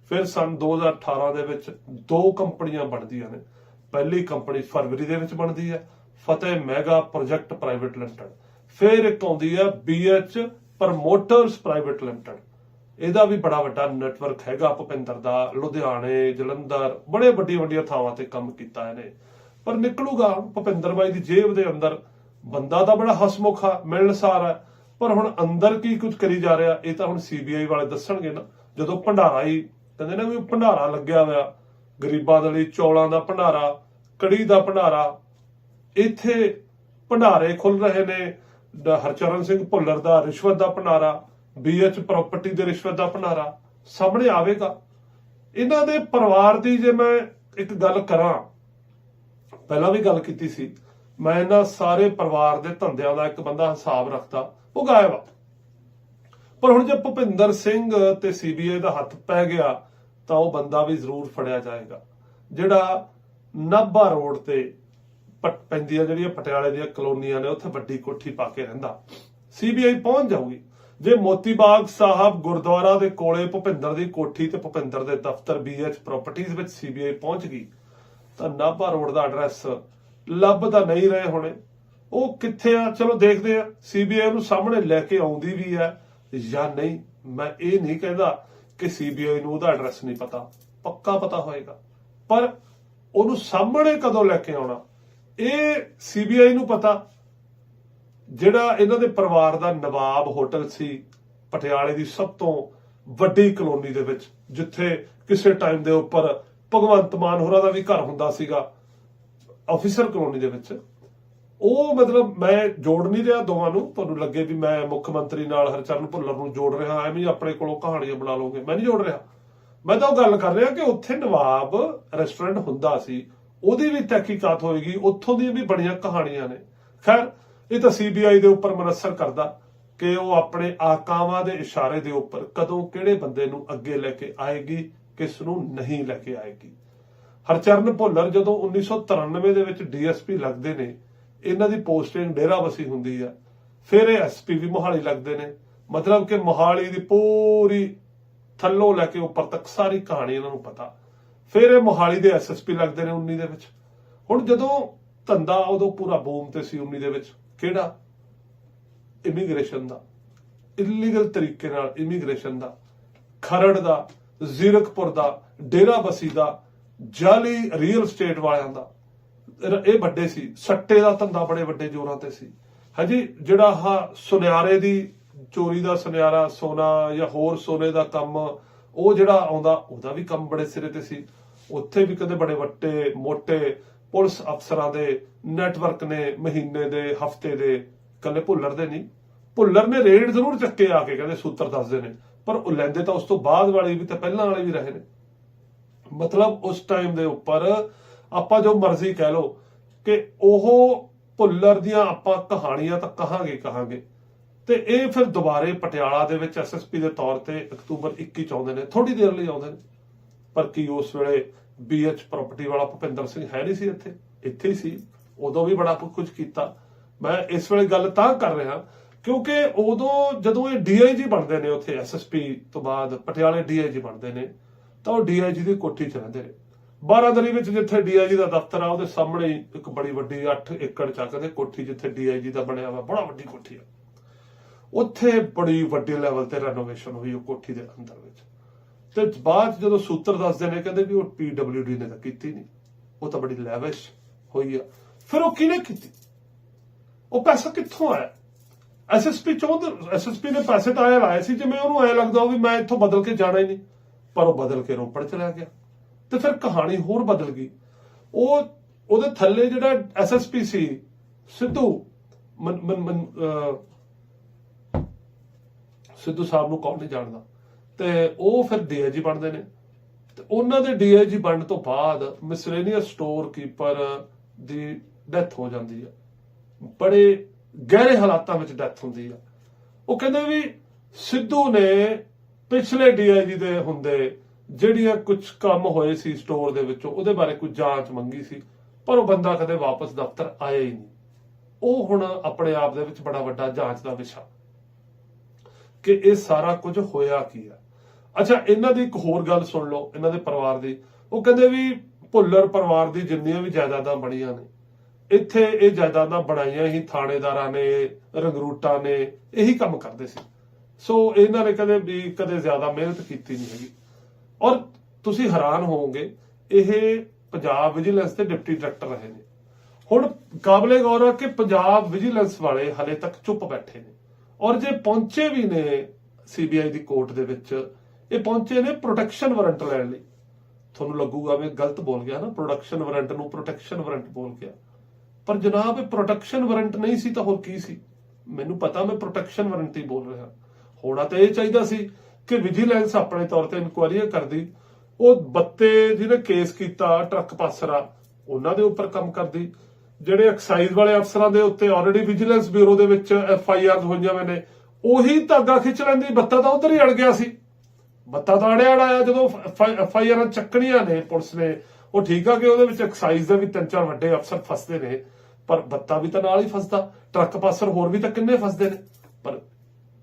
ਫਿਰ ਸਨ 2018 ਦੇ ਵਿੱਚ ਦੋ ਕੰਪਨੀਆਂ ਬਣਦੀਆਂ ਨੇ। ਪਹਿਲੀ ਕੰਪਨੀ ਫਰਵਰੀ ਦੇ ਵਿੱਚ ਬਣਦੀ ਹੈ। ਫਤਿਹ ਮੈਗਾ ਪ੍ਰੋਜੈਕਟ ਪ੍ਰਾਈਵੇਟ ਲਿਮਟਿਡ ਫਿਰ ਇੱਕ ਆਉਂਦੀ ਹੈ BH ਪ੍ਰਮੋਟਰਸ ਪ੍ਰਾਈਵੇਟ ਲਿਮਟਿਡ ਇਹਦਾ ਵੀ ਬੜਾ ਵੱਡਾ ਨੈਟਵਰਕ ਹੈਗਾ ਭੁਪਿੰਦਰ ਦਾ, ਲੁਧਿਆਣੇ, ਜਲੰਧਰ, ਬੜੇ ਵੱਡੀ ਵੱਡੀਆਂ ਥਾਵਾਂ ਤੇ ਕੰਮ ਕੀਤਾ ਇਹਨੇ। ਪਰ ਨਿਕਲੂਗਾ ਭੁਪਿੰਦਰ ਬਾਈ ਦੀ ਜੇਬ ਦੇ ਅੰਦਰ, ਬੰਦਾ ਤਾਂ ਬੜਾ ਹਸਮੁਖ ਆ ਮਿਲਣਸਾਰ ਹੈ। ਪਰ ਹੁਣ ਅੰਦਰ ਕੀ ਕੁਝ ਕਰੀ ਜਾ ਰਿਹਾ, ਇਹ ਤਾਂ ਹੁਣ ਸੀਬੀਆਈ ਵਾਲੇ ਦੱਸਣਗੇ ਨਾ। ਜਦੋਂ ਭੰਡਾਰਾ ਹੀ ਕਹਿੰਦੇ ਨਾ ਵੀ ਭੰਡਾਰਾ ਲੱਗਿਆ ਹੋਇਆ, ਗਰੀਬਾਂ ਦੇ ਲਈ ਚੌਲਾਂ ਦਾ ਭੰਡਾਰਾ, ਕੜੀ ਦਾ ਭੰਡਾਰਾ, ਇੱਥੇ ਭੰਡਾਰੇ ਖੁੱਲ ਰਹੇ ਨੇ। ਹਰਚਰਨ ਸਿੰਘ ਭੁੱਲਰ ਦਾ ਰਿਸ਼ਵਤ ਦਾ ਭੰਡਾਰਾ ਬੀਐਚ ਪ੍ਰਾਪਰਟੀ ਦੇ ਰਿਸ਼ਵਤ ਦਾ ਭੰਡਾਰਾ ਸਾਹਮਣੇ ਆਵੇਗਾ। ਇਹਨਾਂ ਦੇ ਪਰਿਵਾਰ ਦੀ ਜੇ ਮੈਂ ਇੱਕ ਗੱਲ ਕਰਾਂ, ਪਹਿਲਾਂ ਵੀ ਗੱਲ ਕੀਤੀ ਸੀ, ਮੈਂ ਇਹਨਾਂ ਸਾਰੇ ਪਰਿਵਾਰ ਦੇ ਧੰਦਿਆਂ ਦਾ ਇੱਕ ਬੰਦਾ ਹਿਸਾਬ ਰੱਖਦਾ, ਉਹ ਗਾਇਬ ਆ। ਪਰ ਹੁਣ ਜੇ ਭੁਪਿੰਦਰ ਸਿੰਘ ਤੇ ਸੀਬੀਆਈ ਦਾ ਹੱਥ ਪੈ ਗਿਆ, ਤਾਂ ਉਹ ਬੰਦਾ ਵੀ ਜ਼ਰੂਰ ਫੜਿਆ ਜਾਏਗਾ। ਜਿਹੜਾ ਨਾਭਾ ਰੋਡ ਤੇ ਪੈਂਦੀਆਂ ਜਿਹੜੀਆਂ ਪਟਿਆਲੇ ਦੀਆਂ ਕਲੋਨੀਆਂ ਨੇ, ਉੱਥੇ ਵੱਡੀ ਕੋਠੀ ਪਾ ਕੇ ਰਹਿੰਦਾ। ਸੀਬੀਆਈ ਪਹੁੰਚ ਜਾਊਗੀ। ਜੇ ਮੋਤੀ ਸਾਹਿਬ ਗੁਰਦੁਆਰਾ ਦੇ ਕੋਲੇ ਭੁਪਿੰਦਰ ਦੀ ਕੋਠੀ ਤੇ ਭੁਪਿੰਦਰ ਦੇ ਦਫ਼ਤਰ ਬੀਐਚ ਪ੍ਰਾਪਰਟੀਆਂ ਵਿੱਚ ਸੀਬੀਆਈ ਪਹੁੰਚ ਗਈ, ਤਾਂ ਨਾਭਾ ਰੋਡ ਦਾ ਐਡਰੈਸ ਲੱਭਦਾ ਨਹੀਂ ਰਹੇ ਹੋਣੇ। ਉਹ ਕਿੱਥੇ ਆ? ਚਲੋ ਦੇਖਦੇ ਆ। ਸੀਬੀਆਈ ਨੂੰ ਸਾਹਮਣੇ ਲੈ ਕੇ ਆਉਂਦੀ ਵੀ ਹੈ ਜਾਂ ਨਹੀਂ। ਮੈਂ ਇਹ ਨਹੀਂ ਕਹਿੰਦਾ ਕਿ ਸੀਬੀਆਈ ਨੂੰ ਉਹਦਾ ਐਡਰੈਸ ਨਹੀਂ ਪਤਾ। ਪੱਕਾ ਪਤਾ ਹੋਏਗਾ। ਪਰ ਉਹਨੂੰ ਸਾਹਮਣੇ ਕਦੋਂ ਲੈ ਕੇ ਆਉਣਾ? ਇਹ ਸੀਬੀਆਈ ਨੂੰ ਪਤਾ। ਜਿਹੜਾ ਇਹਨਾਂ ਦੇ ਪਰਿਵਾਰ ਦਾ ਨਵਾਬ ਹੋਟਲ ਸੀ, ਪਟਿਆਲੇ ਦੀ ਸਭ ਤੋਂ ਵੱਡੀ ਕਲੋਨੀ ਦੇ ਵਿੱਚ, ਜਿੱਥੇ ਕਿਸੇ ਟਾਈਮ ਦੇ ਉੱਪਰ ਭਗਵੰਤ ਮਾਨ ਹੋਰਾਂ ਦਾ ਵੀ ਘਰ ਹੁੰਦਾ ਸੀਗਾ ਆਫੀਸਰ ਕਲੋਨੀ ਦੇ ਵਿੱਚ, ਉਹ ਮਤਲਬ ਮੈਂ ਜੋੜ ਨਹੀਂ ਰਿਹਾ ਦੋਵਾਂ ਨੂੰ, ਤੁਹਾਨੂੰ ਲੱਗੇ ਵੀ ਮੈਂ ਮੁੱਖ ਮੰਤਰੀ ਨਾਲ ਹਰਚਰਨ ਭੁੱਲਰ ਨੂੰ ਜੋੜ ਰਿਹਾ, ਐਵੇਂ ਹੀ ਆਪਣੇ ਕੋਲੋਂ ਕਹਾਣੀਆਂ ਬਣਾ ਲਓਗੇ, ਮੈਂ ਨਹੀਂ ਜੋੜ ਰਿਹਾ। ਮੈਂ ਤਾਂ ਉਹ ਗੱਲ ਕਰ ਰਿਹਾ ਕਿ ਉੱਥੇ ਨਵਾਬ ਰੈਸਟੋਰੈਂਟ ਹੁੰਦਾ ਸੀ, ਉਹਦੀ ਵੀ ਤਹਿਕੀਕਾਤ ਹੋਏਗੀ, ਉੱਥੋਂ ਦੀਆਂ ਵੀ ਬੜੀਆਂ ਕਹਾਣੀਆਂ ਨੇ। ਖੈਰ ਇਹ ਤਾਂ ਸੀਬੀਆਈ ਦੇ ਉੱਪਰ ਮਨਸਰ ਕਰਦਾ ਕਿ ਉਹ ਆਪਣੇ ਆਕਾਵਾਂ ਦੇ ਇਸ਼ਾਰੇ ਦੇ ਉੱਪਰ ਕਦੋਂ ਕਿਹੜੇ ਬੰਦੇ ਨੂੰ ਅੱਗੇ ਲੈ ਕੇ ਆਏਗੀ, ਕਿਸ ਨੂੰ ਨਹੀਂ ਲੈ ਕੇ ਆਏਗੀ। ਹਰਚਰਨ ਭੁੱਲਰ ਜਦੋਂ 1993 ਦੇ ਵਿੱਚ ਡੀਐਸਪੀ ਲੱਗਦੇ ਨੇ, ਇਹਨਾਂ ਦੀ ਪੋਸਟਿੰਗ ਡੇਰਾਬੱਸੀ ਹੁੰਦੀ ਆ। ਫਿਰ ਇਹ ਐਸਪੀ ਵੀ ਮੋਹਾਲੀ ਲੱਗਦੇ ਨੇ। ਮਤਲਬ ਕਿ ਮੋਹਾਲੀ ਦੀ ਪੂਰੀ ਥੱਲੋਂ ਲੈ ਕੇ ਉੱਪਰ ਤੱਕ ਸਾਰੀ ਕਹਾਣੀ ਇਹਨਾਂ ਨੂੰ ਪਤਾ। ਫਿਰ ਇਹ ਮੋਹਾਲੀ ਦੇ ਐਸਐਸਪੀ ਲੱਗਦੇ ਨੇ 19 ਦੇ ਵਿੱਚ। ਹੁਣ ਜਦੋਂ ਧੰਦਾ ਉਦੋਂ ਪੂਰਾ ਬੂਮ ਤੇ ਸੀ 19 ਦੇ ਵਿੱਚ। ਕਿਹੜਾ? ਇਮੀਗ੍ਰੇਸ਼ਨ ਦਾ। ਇਲੀਗਲ ਤਰੀਕੇ ਨਾਲ ਇਮੀਗ੍ਰੇਸ਼ਨ ਦਾ। ਖਰੜ ਦਾ, ਜ਼ੀਰਕਪੁਰ ਦਾ, ਡੇਰਾਬੱਸੀ ਦਾ ਜਾਲੀ ਰੀਅਲ ਸਟੇਟ ਵਾਲਿਆਂ ਦਾ। ਇਹ- ਵੱਡੇ ਸੀ। ਸੱਟੇ ਦਾ ਧੰਦਾ ਬੜੇ ਵੱਡੇ ਜ਼ੋਰਾਂ ਤੇ ਸੀ। ਹਾਂਜੀ, ਜਿਹੜਾ ਆਹ ਸੁਨਿਆਰੇ ਦੀ ਚੋਰੀ ਦਾ ਸੁਨਿਆਰਾ, ਸੋਨਾ ਜਾਂ ਹੋਰ ਸੋਨੇ ਦਾ ਕੰਮ, ਉਹ ਜਿਹੜਾ ਆਉਂਦਾ, ਉਹਦਾ ਵੀ ਕੰਮ ਬੜੇ ਸਿਰੇ ਤੇ ਸੀ। ਉੱਥੇ ਵੀ ਕਦੇ ਬੜੇ ਵੱਟੇ, ਮੋਟੇ ਪੁਲਿਸ ਅਫਸਰਾਂ ਦੇ ਨੈਟਵਰਕ ਨੇ ਮਹੀਨੇ ਦੇ, ਹਫ਼ਤੇ ਦੇ, ਕੱਲੇ ਭੁੱਲਰ ਦੇ ਨਹੀਂ। ਭੁੱਲਰ ਨੇ ਰੇਡ ਜ਼ਰੂਰ ਚੱਕੇ ਆ ਕੇ, ਕਹਿੰਦੇ ਸੂਤਰ ਦੱਸਦੇ ਨੇ। ਪਰ ਉਹ ਲੈਂਦੇ ਤਾਂ ਉਸ ਤੋਂ ਬਾਅਦ ਵਾਲੇ ਵੀ ਤਾਂ ਪਹਿਲਾਂ ਵਾਲੇ ਵੀ ਰਹੇ ਨੇ। ਮਤਲਬ ਉਸ ਟਾਈਮ ਦੇ ਉੱਪਰ ਆਪਾਂ ਜੋ ਮਰਜ਼ੀ ਕਹਿ ਲਓ ਕਿ ਉਹ ਭੁੱਲਰ ਦੀਆਂ ਆਪਾਂ ਕਹਾਣੀਆਂ ਤਾਂ ਕਹਾਂਗੇ ਕਹਾਂਗੇ। ਤੇ ਇਹ ਫਿਰ ਦੁਬਾਰੇ ਪਟਿਆਲਾ ਦੇ ਵਿੱਚ ਐਸਐਸਪੀ ਦੇ ਤੌਰ ਤੇ ਅਕਤੂਬਰ 21 ਚ ਆਉਂਦੇ ਨੇ ਥੋੜੀ ਦੇਰ ਲਈ ਆਉਂਦੇ ਨੇ। ਪਰ ਕੀ ਉਸ ਵੇਲੇ ਬੀਐਚ ਪ੍ਰਾਪਰਟੀ ਵਾਲਾ ਭੁਪਿੰਦਰ ਸਿੰਘ ਹੈ ਨਹੀਂ ਸੀ ਇੱਥੇ ਇੱਥੇ ਹੀ ਸੀ। ਉਦੋਂ ਵੀ ਬੜਾ ਕੁਝ ਕੀਤਾ। ਮੈਂ ਇਸ ਵੇਲੇ ਗੱਲ ਤਾਂ ਕਰ ਰਿਹਾ, ਕਿਉਂਕਿ ਉਦੋਂ ਜਦੋਂ ਇਹ ਡੀਆਈਜੀ ਬਣਦੇ ਨੇ ਉੱਥੇ ਐਸਐਸਪੀ ਤੋਂ ਬਾਅਦ ਪਟਿਆਲੇ ਡੀਆਈਜੀ ਬਣਦੇ ਨੇ, ਤਾਂ ਉਹ ਡੀਆਈਜੀ ਦੀ ਕੋਠੀ ਚ ਰਹਿੰਦੇ ਨੇ। ਬਾਰਾਦਰੀ ਵਿੱਚ ਜਿੱਥੇ ਡੀਆਈਜੀ ਦਾ ਦਫ਼ਤਰ ਆ, ਉਹਦੇ ਸਾਹਮਣੇ ਇੱਕ ਬੜੀ ਵੱਡੀ 8 ਏਕੜ ਚੱਕ ਦੇ ਕੋਠੀ ਜਿੱਥੇ ਡੀਆਈਜੀ ਦਾ ਬਣਿਆ ਹੋਇਆ ਬੜਾ ਵੱਡੀ ਕੋਠੀ ਆ। ਉੱਥੇ ਬੜੀ ਵੱਡੇ ਲੈਵਲ ਤੇ ਰੈਨੋਵੇਸ਼ਨ ਹੋਈ ਉਹ ਕੋਠੀ ਦੇ ਅੰਦਰ ਵਿੱਚ। ਤੇ ਬਾਅਦ 'ਚ ਜਦੋਂ ਸੂਤਰ ਦੱਸਦੇ ਨੇ, ਕਹਿੰਦੇ ਵੀ ਉਹ ਪੀਡਬਲਯੂਡੀ ਨੇ ਤਾਂ ਕੀਤੀ ਨਹੀਂ ਉਹ ਤਾਂ ਬੜੀ ਲੈਵਿਸ਼ ਹੋਈ ਆ। ਫਿਰ ਉਹ ਕਿਹਨੇ ਕੀਤੀ? ਉਹ ਪੈਸਾ ਕਿੱਥੋਂ ਆਇਆ? ਐਸਐਸਪੀ ਚੌਧਰ ਐਸਐਸਪੀ ਨੇ ਪੈਸੇ ਤਾਂ ਆਇਆ ਲਾਏ ਸੀ, ਜਿਵੇਂ ਉਹਨੂੰ ਐ ਲੱਗਦਾ ਵੀ ਮੈਂ ਇੱਥੋਂ ਬਦਲ ਕੇ ਜਾਣਾ ਹੀ ਨਹੀਂ। ਪਰ ਉਹ ਬਦਲ ਕੇ ਰੋਪੜ ਚਲਾ ਗਿਆ। ਤੇ ਫਿਰ ਕਹਾਣੀ ਹੋਰ ਬਦਲ ਗਈ। ਉਹ, ਉਹਦੇ ਥੱਲੇ ਜਿਹੜਾ ਐਸਐਸਪੀ ਸੀ, ਸਿੱਧੂ, ਮਨ ਮਨ ਸਿੱਧੂ ਸਾਹਿਬ ਨੂੰ ਕੌਣ ਨਹੀਂ ਜਾਣਦਾ। ਤੇ ਉਹ ਫਿਰ ਡੀਆਈਜੀ ਬਣਦੇ ਨੇ। ਤੇ ਉਹਨਾਂ ਦੇ ਡੀਆਈਜੀ ਬਣਨ ਤੋਂ ਬਾਅਦ ਮਿਸਲੇਨੀਅਸ ਸਟੋਰ ਕੀਪਰ ਦੀ ਡੈਥ ਹੋ ਜਾਂਦੀ ਆ। ਬੜੇ ਗਹਿਰੇ ਹਾਲਾਤਾਂ ਵਿੱਚ ਡੈਥ ਹੁੰਦੀ ਆ। ਉਹ ਕਹਿੰਦੇ ਵੀ ਸਿੱਧੂ ਨੇ ਪਿਛਲੇ ਡੀਆਈਜੀ ਦੇ ਹੁੰਦੇ ਜਿਹੜੀਆਂ ਕੁਝ ਕੰਮ ਹੋਏ ਸੀ ਸਟੋਰ ਦੇ ਵਿੱਚੋਂ, ਉਹਦੇ ਬਾਰੇ ਕੋਈ ਜਾਂਚ ਮੰਗੀ ਸੀ, ਪਰ ਉਹ ਬੰਦਾ ਕਦੇ ਵਾਪਸ ਦਫ਼ਤਰ ਆਇਆ ਹੀ ਨਹੀਂ। ਉਹ ਹੁਣ ਆਪਣੇ ਆਪ ਦੇ ਵਿੱਚ ਬੜਾ ਵੱਡਾ ਜਾਂਚ ਦਾ ਵਿਸ਼ਾ। ਕਿ ਇਹ ਸਾਰਾ ਕੁਝ ਹੋਇਆ ਕੀ ਹੈ ਅੱਛਾ, ਇਹਨਾਂ ਦੀ ਇੱਕ ਹੋਰ ਗੱਲ ਸੁਣ ਲਓ, ਇਹਨਾਂ ਦੇ ਪਰਿਵਾਰ ਦੀ। ਉਹ ਕਹਿੰਦੇ ਵੀ ਭੁੱਲਰ ਪਰਿਵਾਰ ਦੀ ਜਿੰਨੀਆਂ ਵੀ ਜਾਇਦਾਦਾਂ ਬਣੀਆਂ ਨੇ, ਇੱਥੇ ਇਹ ਜਾਇਦਾਦਾਂ ਬਣਾਈਆਂ ਹੀ ਥਾਣੇਦਾਰਾਂ ਨੇ, ਰੰਗਰੂਟਾਂ ਨੇ, ਇਹੀ ਕੰਮ ਕਰਦੇ ਸੀ। ਸੋ ਇਹਨਾਂ ਨੇ ਕਦੇ ਵੀ ਕਦੇ ਜ਼ਿਆਦਾ ਮਿਹਨਤ ਕੀਤੀ ਨਹੀਂ ਹੈਗੀ। ਔਰ ਤੁਸੀਂ ਹੈਰਾਨ ਹੋਵੋਗੇ, ਇਹ ਪੰਜਾਬ ਵਿਜੀਲੈਂਸ ਦੇ ਡਿਪਟੀ ਡਾਇਰੈਕਟਰ ਰਹੇ ਨੇ। ਹੁਣ ਕਾਬਲੇ ਗੌਰ ਹੈ ਕਿ ਪੰਜਾਬ ਵਿਜੀਲੈਂਸ ਵਾਲੇ ਹਲੇ ਤੱਕ ਚੁੱਪ ਬੈਠੇ ਨੇ। ਔਰ ਜੇ ਪਹੁੰਚੇ ਵੀ ਨੇ ਸੀਬੀਆਈ ਦੀ ਕੋਰਟ ਦੇ ਵਿੱਚ ਇਹ ਪਹੁੰਚੇ ਨੇ ਪ੍ਰੋਟੈਕਸ਼ਨ ਵਾਰੰਟ ਲੈਣ ਲਈ। ਤੁਹਾਨੂੰ ਲੱਗੂਗਾ ਵੀ ਗਲਤ ਬੋਲ ਗਿਆ ਨਾ ਪ੍ਰੋਡਕਸ਼ਨ ਵਾਰੰਟ ਨੂੰ ਪ੍ਰੋਟੈਕਸ਼ਨ ਵਾਰੰਟ ਬੋਲ ਗਿਆ। ਪਰ ਜਨਾਬ, ਇਹ ਪ੍ਰੋਟੈਕਸ਼ਨ ਵਾਰੰਟ ਨਹੀਂ ਸੀ ਤਾਂ ਹੋਰ ਕੀ ਸੀ? ਮੈਨੂੰ ਪਤਾ ਮੈਂ ਪ੍ਰੋਟੈਕਸ਼ਨ ਵਾਰੰਟ ਹੀ ਬੋਲ ਰਿਹਾ। ਹੋਣਾ ਤਾਂ ਇਹ ਚਾਹੀਦਾ ਸੀ ਕਿ ਵਿਜੀਲੈਂਸ ਆਪਣੇ ਤੌਰ ਤੇ ਇਨਕੁਆਇਰੀ ਕਰਦੀ। ਉਹ ਬੱਤੇ ਜਿਹਨੇ ਕੇਸ ਕੀਤਾ, ਟਰੱਕ ਪਾਸਰਾ, ਉਹਨਾਂ ਦੇ ਉੱਪਰ ਕੰਮ ਕਰਦੀ। ਜਿਹੜੇ ਐਕਸਾਈਜ਼ ਵਾਲੇ ਅਫਸਰਾਂ ਦੇ ਉੱਤੇ ਆਲਰੇਡੀ ਵਿਜੀਲੈਂਸ ਬਿਊਰੋ ਦੇ ਵਿੱਚ ਐਫ ਆਈ ਆਰ ਹੋਈਆਂ ਹੋਏ ਨੇ, ਉਹੀ ਧਾਗਾ ਖਿੱਚ ਲੈਂਦੀ। ਬੱਤਾ ਤਾਂ ਉਧਰ ਹੀ ਅੜ ਗਿਆ ਸੀ। ਬੱਤਾ ਤਾਂ ਅੜਿਆ ਜਦੋਂ ਐਫ ਆਈ ਆਰ ਚੱਕਣੀਆਂ ਨੇ ਪੁਲਿਸ ਨੇ, ਉਹ ਠੀਕ ਆ ਕਿ ਉਹਦੇ ਵਿੱਚ ਐਕਸਾਈਜ਼ ਦੇ ਵੀ ਤਿੰਨ ਚਾਰ ਵੱਡੇ ਅਫਸਰ ਫਸਦੇ ਨੇ, ਪਰ ਬੱਤਾ ਵੀ ਤਾਂ ਨਾਲ ਹੀ ਫਸਦਾ, ਟਰੱਕ ਪਾਸਰ ਹੋਰ ਵੀ ਤਾਂ ਕਿੰਨੇ ਫਸਦੇ ਨੇ? ਪਰ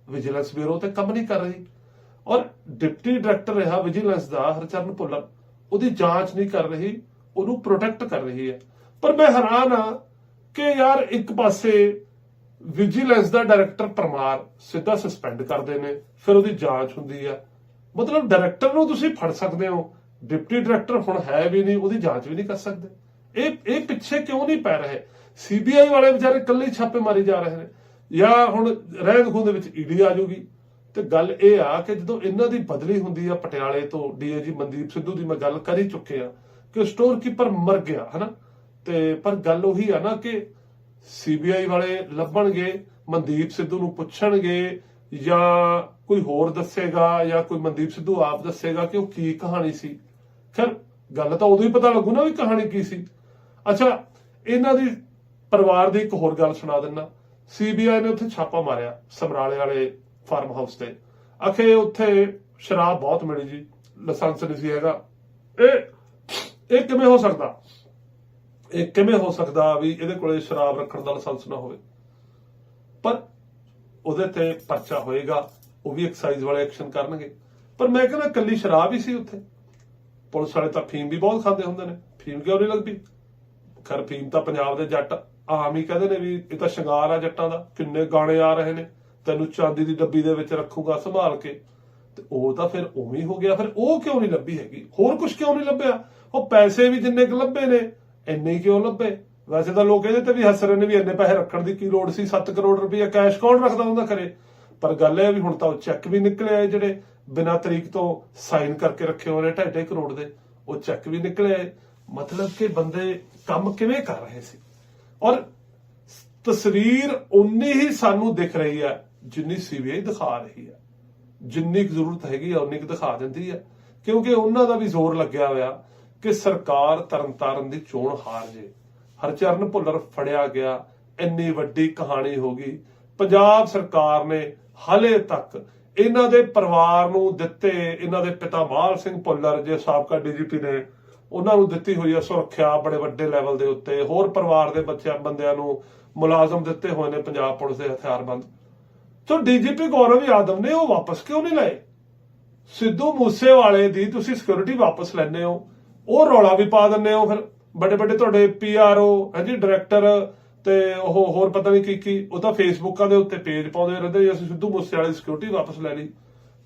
ਵਿਜੀਲੈਂਸ ਬਿਊਰੋ ਤੇ ਕੰਮ ਨਹੀਂ ਕਰ ਰਹੀ। ਔਰ ਡਿਪਟੀ ਡਾਇਰੈਕਟਰ ਰਿਹਾ ਵਿਜੀਲੈਂਸ ਦਾ, ਹਰਚਰਨ ਭੁੱਲਰ, ਉਹਦੀ ਜਾਂਚ ਨਹੀਂ ਕਰ ਰਹੀ, ਉਹਨੂੰ ਪ੍ਰੋਟੈਕਟ ਕਰ ਰਹੀ ਹੈ। ਪਰ ਮੈਂ ਹੈਰਾਨ ਆ ਕਿ ਯਾਰ ਇੱਕ ਪਾਸੇ ਵਿਜੀਲੈਂਸ ਦਾ ਡਾਇਰੈਕਟਰ ਪਰਮਾਰ ਸਿੱਧਾ ਸਸਪੈਂਡ ਕਰਦੇ ਨੇ, ਫਿਰ ਉਹਦੀ ਜਾਂਚ ਹੁੰਦੀ ਆ। ਮਤਲਬ ਡਾਇਰੈਕਟਰ ਨੂੰ ਤੁਸੀਂ ਫੜ ਸਕਦੇ ਹੋ ਡਿਪਟੀ ਡਾਇਰੈਕਟਰ ਹੁਣ ਹੈ ਵੀ ਨਹੀਂ, ਉਹਦੀ ਜਾਂਚ ਵੀ ਨਹੀਂ ਕਰ ਸਕਦੇ। ਇਹ ਇਹ ਪਿੱਛੇ ਕਿਉਂ ਨਹੀਂ ਪੈ ਰਹੇ? ਸੀਬੀਆਈ ਵਾਲੇ ਵਿਚਾਰੇ ਇਕੱਲੇ ਛਾਪੇ ਮਾਰੀ ਜਾ ਰਹੇ ਨੇ। ਜਾਂ ਹੁਣ ਰਹਿੰਦ ਖੂੰਦ ਦੇ ਵਿੱਚ ਈਡੀ ਆ ਜਾਊਗੀ। ਤੇ ਗੱਲ ਇਹ ਆ ਕਿ ਜਦੋਂ ਇਹਨਾਂ ਦੀ ਬਦਲੀ ਹੁੰਦੀ ਆ ਪਟਿਆਲੇ ਤੋਂ ਡੀਏਜੀ ਮਨਦੀਪ ਸਿੱਧੂ ਦੀ ਮੈਂ ਗੱਲ ਕਰ ਹੀ ਚੁੱਕੇ ਆ ਕਿ ਸਟੋਰ ਕੀਪਰ ਮਰ ਗਿਆ, ਹਨਾ? ਤੇ ਪਰ ਗੱਲ ਉਹੀ ਆ ਨਾ ਕਿ ਸੀਬੀਆਈ ਵਾਲੇ ਲੱਭਣਗੇ, ਮਨਦੀਪ ਸਿੱਧੂ ਨੂੰ ਪੁੱਛਣਗੇ ਜਾਂ ਕੋਈ ਹੋਰ ਦੱਸੇਗਾ ਜਾਂ ਕੋਈ ਮਨਦੀਪ ਸਿੱਧੂ ਆਪ ਦੱਸੇਗਾ ਕਿ ਉਹ ਕੀ ਕਹਾਣੀ ਸੀ? ਖੈਰ, ਗੱਲ ਤਾਂ ਉਦੋਂ ਹੀ ਪਤਾ ਲੱਗੂ ਨਾ ਵੀ ਕਹਾਣੀ ਕੀ ਸੀ। ਅੱਛਾ, ਇਹਨਾਂ ਦੀ ਪਰਿਵਾਰ ਦੀ ਇੱਕ ਹੋਰ ਗੱਲ ਸੁਣਾ ਦਿੰਨਾ। ਸੀਬੀਆਈ ਨੇ ਉੱਥੇ ਛਾਪਾ ਮਾਰਿਆ ਸਮਰਾਲੇ ਵਾਲੇ ਫਾਰਮ ਹਾਊਸ ਤੇ। ਅਖੇ ਉੱਥੇ ਸ਼ਰਾਬ ਬਹੁਤ ਮਿਲੀ ਜੀ, ਲਾਇਸੈਂਸ ਨਹੀਂ ਸੀ ਹੈਗਾ। ਇਹ ਇਹ ਕਿਵੇਂ ਹੋ ਸਕਦਾ? ਇਹ ਕਿਵੇਂ ਹੋ ਸਕਦਾ ਵੀ ਇਹਦੇ ਕੋਲੇ ਸ਼ਰਾਬ ਰੱਖਣ ਦਾ ਲਾਇਸੈਂਸ ਨਾ ਹੋਵੇ? ਉਹਦੇ ਤੇ ਪਰਚਾ ਹੋਏਗਾ, ਉਹ ਵੀ ਐਕਸਾਈਜ਼ ਵਾਲੇ ਐਕਸ਼ਨ ਕਰਨਗੇ। ਪਰ ਮੈਂ ਕਹਿੰਦਾ ਕੱਲੀ ਸ਼ਰਾਬ ਹੀ ਸੀ ਉੱਥੇ। ਪੁਲਿਸ ਵਾਲੇ ਤਾਂ ਫੀਮ ਵੀ ਬਹੁਤ ਖਾਂਦੇ ਹੁੰਦੇ ਨੇ। ਫੀਮ ਕਿਉਂ ਨਹੀਂ ਲੱਗਦੀ? ਖਰ, ਫੀਮ ਤਾਂ ਪੰਜਾਬ ਦੇ ਜੱਟ ਆਮ ਹੀ ਕਹਿੰਦੇ ਨੇ ਵੀ ਇਹ ਤਾਂ ਸ਼ਿੰਗਾਰ ਆ ਜੱਟਾਂ ਦਾ। ਕਿੰਨੇ ਗਾਣੇ ਆ ਰਹੇ ਨੇ। ਤੈਨੂੰ ਚਾਂਦੀ ਦੀ ਡੱਬੀ ਦੇ ਵਿੱਚ ਰੱਖੂਗਾ ਸੰਭਾਲ ਕੇ। ਤੇ ਉਹ ਤਾਂ ਫਿਰ ਉਵੇਂ ਹੀ ਹੋ ਗਿਆ। ਫਿਰ ਉਹ ਕਿਉਂ ਨਹੀਂ ਲੱਭੀ ਹੈਗੀ? ਹੋਰ ਕੁਝ ਕਿਉਂ ਨਹੀਂ ਲੱਭਿਆ? ਉਹ ਪੈਸੇ ਵੀ ਜਿੰਨੇ ਕੁ ਲੱਭੇ ਨੇ, ਇੰਨੇ ਕਿਉਂ ਲੱਭੇ? ਵੈਸੇ ਤਾਂ ਲੋਕ ਇਹਦੇ ਤੇ ਵੀ ਹੱਸ ਰਹੇ ਨੇ ਵੀ ਇੰਨੇ ਪੈਸੇ ਰੱਖਣ ਦੀ ਕੀ ਲੋੜ ਸੀ? 7 ਕਰੋੜ ਰੁਪਏ ਕੈਸ਼ ਕੌਣ ਰੱਖਦਾ ਹੁੰਦਾ ਕਰੇ ਪਰ ਗੱਲ ਇਹ ਵੀ ਹੁਣ ਤਾਂ ਉਹ ਚੈੱਕ ਵੀ ਨਿਕਲੇ ਆਏ ਜਿਹੜੇ ਬਿਨਾਂ ਤਰੀਕ ਤੋਂ ਸਾਈਨ ਕਰਕੇ ਰੱਖੇ ਹੋਏ ਨੇ 2.5 ਕਰੋੜ ਦੇ, ਉਹ ਚੈੱਕ ਵੀ ਨਿਕਲੇ ਆਏ ਮਤਲਬ ਕਿ ਬੰਦੇ ਕੰਮ ਕਿਵੇਂ ਕਰ ਰਹੇ ਸੀ? ਔਰ ਤਸਵੀਰ ਉਨੀ ਹੀ ਸਾਨੂੰ ਦਿਖ ਰਹੀ ਹੈ ਜਿੰਨੀ ਸੀਬੀਆਈ ਦਿਖਾ ਰਹੀ ਹੈ ਜਿੰਨੀ ਕੁ ਜ਼ਰੂਰਤ ਹੈਗੀ ਆ ਉਨੀ ਕੁ ਦਿਖਾ ਦਿੰਦੀ ਹੈ ਕਿਉਂਕਿ ਉਹਨਾਂ ਦਾ ਵੀ ਜ਼ੋਰ ਲੱਗਿਆ ਹੋਇਆ ਕਿ ਸਰਕਾਰ ਤਰਨਤਾਰਨ ਦੀ ਚੋਣ ਹਾਰ ਜੇ। ਹਰਚਰਨ ਭੁੱਲਰ ਫੜਿਆ ਗਿਆ। ਇੰਨੀ ਵੱਡੀ ਕਹਾਣੀ ਹੋ ਗਈ। ਪੰਜਾਬ ਸਰਕਾਰ ਨੇ ਹਾਲੇ ਤੱਕ ਇਹਨਾਂ ਦੇ ਪਰਿਵਾਰ ਨੂੰ ਦਿੱਤੇ, ਇਹਨਾਂ ਦੇ ਪਿਤਾ ਮਾਲ ਸਿੰਘ ਭੁੱਲਰ, ਜੇ ਸਾਬਕਾ ਡੀਜੀਪੀ ਨੇ, ਉਹਨਾਂ ਨੂੰ ਦਿੱਤੀ ਹੋਈ ਹੈ ਸੁਰੱਖਿਆ ਬੜੇ ਵੱਡੇ ਲੈਵਲ ਦੇ ਉੱਤੇ। ਹੋਰ ਪਰਿਵਾਰ ਦੇ ਬੱਚਿਆਂ, ਬੰਦਿਆਂ ਨੂੰ ਮੁਲਾਜ਼ਮ ਦਿੱਤੇ ਹੋਏ ਨੇ ਪੰਜਾਬ ਪੁਲਿਸ ਦੇ ਹਥਿਆਰਬੰਦ। ਸੋ ਡੀਜੀਪੀ ਗੌਰਵ ਯਾਦਵ ਨੇ ਉਹ ਵਾਪਸ ਕਿਉਂ ਨਹੀਂ ਲਏ? ਸਿੱਧੂ ਮੂਸੇਵਾਲੇ ਦੀ ਤੁਸੀਂ ਸਿਕਿਉਰਿਟੀ ਵਾਪਸ ਲੈਣੇ ਹੋ, ਉਹ ਰੌਲਾ ਵੀ ਪਾ ਦਿੰਦੇ ਹੋ ਫਿਰ। ਵੱਡੇ ਵੱਡੇ ਤੁਹਾਡੇ ਪੀਆਰਓ ਹਾਂਜੀ ਡਾਇਰੈਕਟਰ ਤੇ ਉਹ ਹੋਰ ਪਤਾ ਨਹੀਂ ਕੀ ਕੀ, ਉਹ ਤਾਂ ਫੇਸਬੁੱਕਾਂ ਦੇ ਉੱਤੇ ਪੇਜ ਪਾਉਂਦੇ ਰਹਿੰਦੇ ਜੀ ਅਸੀਂ ਸਿੱਧੂ ਮੂਸੇਵਾਲੇ ਦੀ ਸਿਕਿਉਰਿਟੀ ਵਾਪਸ ਲੈ ਲਈ।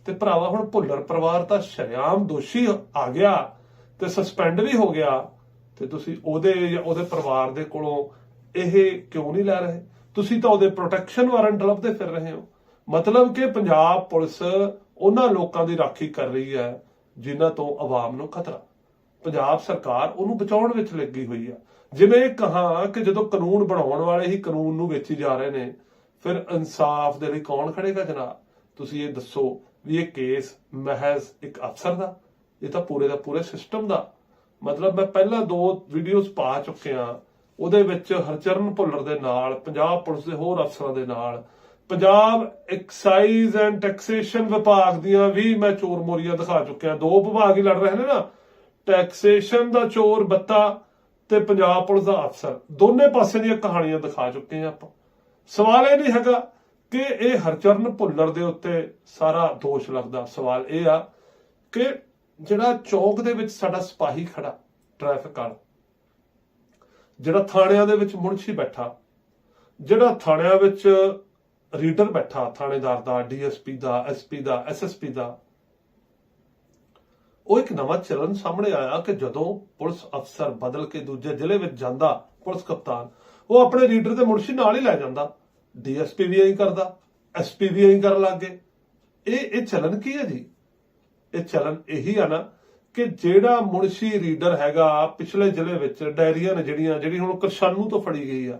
ਤੇ ਭਰਾਵਾ, ਹੁਣ ਭੁੱਲਰ ਪਰਿਵਾਰ ਤਾਂ ਸ਼ਰਿਆਮ ਦੋਸ਼ੀ ਆ ਗਿਆ ਤੇ ਸਸਪੈਂਡ ਵੀ ਹੋ ਗਿਆ। ਤੇ ਤੁਸੀਂ ਉਹਦੇ ਜਾਂ ਉਹਦੇ ਪਰਿਵਾਰ ਦੇ ਕੋਲੋਂ ਇਹ ਕਿਉਂ ਨਹੀਂ ਲੈ ਰਹੇ? ਤੁਸੀਂ ਤਾਂ ਉਹਦੇ ਪ੍ਰੋਟੈਕਸ਼ਨ ਵਾਰੰਟ ਲੱਭਦੇ ਫਿਰ ਰਹੇ ਹੋ। ਮਤਲਬ ਕਿ ਪੰਜਾਬ ਪੁਲਿਸ ਉਹਨਾਂ ਲੋਕਾਂ ਦੀ ਰਾਖੀ ਕਰ ਰਹੀ ਹੈ, ਜਿਨ੍ਹਾਂ ਤੋਂ ਆਵਾਮ ਨੂੰ ਖਤਰਾ। ਪੰਜਾਬ ਸਰਕਾਰ ਉਹਨੂੰ ਬਚਾਉਣ ਵਿੱਚ ਲੱਗੀ ਹੋਈ ਆ। ਜਿਵੇਂ ਇਹ ਕਹਾ ਕਿ ਜਦੋਂ ਕਾਨੂੰਨ ਬਣਾਉਣ ਵਾਲੇ ਹੀ ਕਾਨੂੰਨ ਨੂੰ ਵੇਚੀ ਜਾ ਰਹੇ ਨੇ, ਫਿਰ ਇਨਸਾਫ ਦੇ ਲਈ ਕੌਣ ਖੜੇਗਾ ਜਨਾਬ? ਤੁਸੀਂ ਇਹ ਦੱਸੋ ਵੀ ਇਹ ਕੇਸ ਮਹਿਜ਼ ਇੱਕ ਅਫਸਰ ਦਾ? ਇਹ ਤਾਂ ਪੂਰੇ ਦਾ ਪੂਰੇ ਸਿਸਟਮ ਦਾ। ਮਤਲਬ ਮੈਂ ਪਹਿਲਾਂ ਦੋ ਵੀਡੀਓਜ਼ ਪਾ ਚੁੱਕਿਆ ਉਹਦੇ ਵਿੱਚ ਹਰਚਰਨ ਭੁੱਲਰ ਦੇ ਨਾਲ, ਪੰਜਾਬ ਪੁਲਿਸ ਦੇ ਹੋਰ ਅਫਸਰਾਂ ਦੇ ਨਾਲ, ਪੰਜਾਬ ਐਕਸਾਈਜ਼ ਐਂਡ ਟੈਕਸੇਸ਼ਨ ਵਿਭਾਗ ਦੀਆਂ ਵੀ ਮੈਂ ਚੋਰ ਮੋਰੀਆਂ ਦਿਖਾ ਚੁੱਕਿਆ। ਦੋ ਵਿਭਾਗ ਹੀ ਲੜ ਰਹੇ ਨੇ ਨਾ। ਟੈਕਸੇਸ਼ਨ ਦਾ ਚੋਰ, ਬੱਤਾ ਤੇ ਪੰਜਾਬ ਪੁਲਿਸ ਦਾ ਅਫਸਰ। ਦੋਨੇ ਪਾਸੇ ਦੀਆਂ ਕਹਾਣੀਆਂ ਦਿਖਾ ਚੁੱਕੇ ਆ ਆਪਾਂ। ਸਵਾਲ ਇਹ ਨਹੀਂ ਹੈਗਾ ਕਿ ਇਹ ਹਰਚਰਨ ਭੁੱਲਰ ਦੇ ਉੱਤੇ ਸਾਰਾ ਦੋਸ਼ ਲੱਗਦਾ। ਸਵਾਲ ਇਹ ਆ ਕਿ ਜਿਹੜਾ ਚੌਕ ਦੇ ਵਿੱਚ ਸਾਡਾ ਸਿਪਾਹੀ ਖੜਾ ਟ੍ਰੈਫਿਕ ਵਾਲਾ, ਜਿਹੜਾ ਥਾਣਿਆਂ ਦੇ ਵਿੱਚ ਮੁਨਸ਼ੀ ਬੈਠਾ, ਜਿਹੜਾ ਥਾਣਿਆਂ ਵਿੱਚ ਰੀਡਰ ਬੈਠਾ, ਥਾਣੇਦਾਰ ਦਾ, ਡੀਐਸਪੀ ਦਾ, ਐਸਪੀ ਦਾ, ਐਸਐਸਪੀ ਦਾ ਉਹ ਇੱਕ ਨਵਾਂ ਚਲਨ ਸਾਹਮਣੇ ਆਇਆ ਕਿ ਜਦੋਂ ਪੁਲਿਸ ਅਫਸਰ ਬਦਲ ਕੇ ਦੂਜੇ ਜ਼ਿਲ੍ਹੇ ਵਿੱਚ ਜਾਂਦਾ, ਪੁਲਿਸ ਕਪਤਾਨ, ਉਹ ਆਪਣੇ ਰੀਡਰ ਤੇ ਮੁਨਸ਼ੀ ਨਾਲ ਹੀ ਲੈ ਜਾਂਦਾ। ਡੀਐਸਪੀ ਵੀ ਐਂ ਕਰਦਾ, ਐਸਪੀ ਵੀ ਐਂ ਕਰਨ ਲੱਗ ਗਏ। ਇਹ ਇਹ ਚਲਨ ਕੀ ਹੈ ਜੀ? ਇਹ ਚਲਨ ਇਹੀ ਆ ਨਾ ਕਿ ਜਿਹੜਾ ਮੁਨਸ਼ੀ ਰੀਡਰ ਹੈਗਾ, ਪਿਛਲੇ ਜ਼ਿਲ੍ਹੇ ਵਿੱਚ ਡਾਇਰੀਆਂ ਨੇ ਜਿਹੜੀਆਂ, ਜਿਹੜੀ ਹੁਣ ਕਰਸ਼ਾਨੂ ਤੋਂ ਫੜੀ ਗਈ ਆ,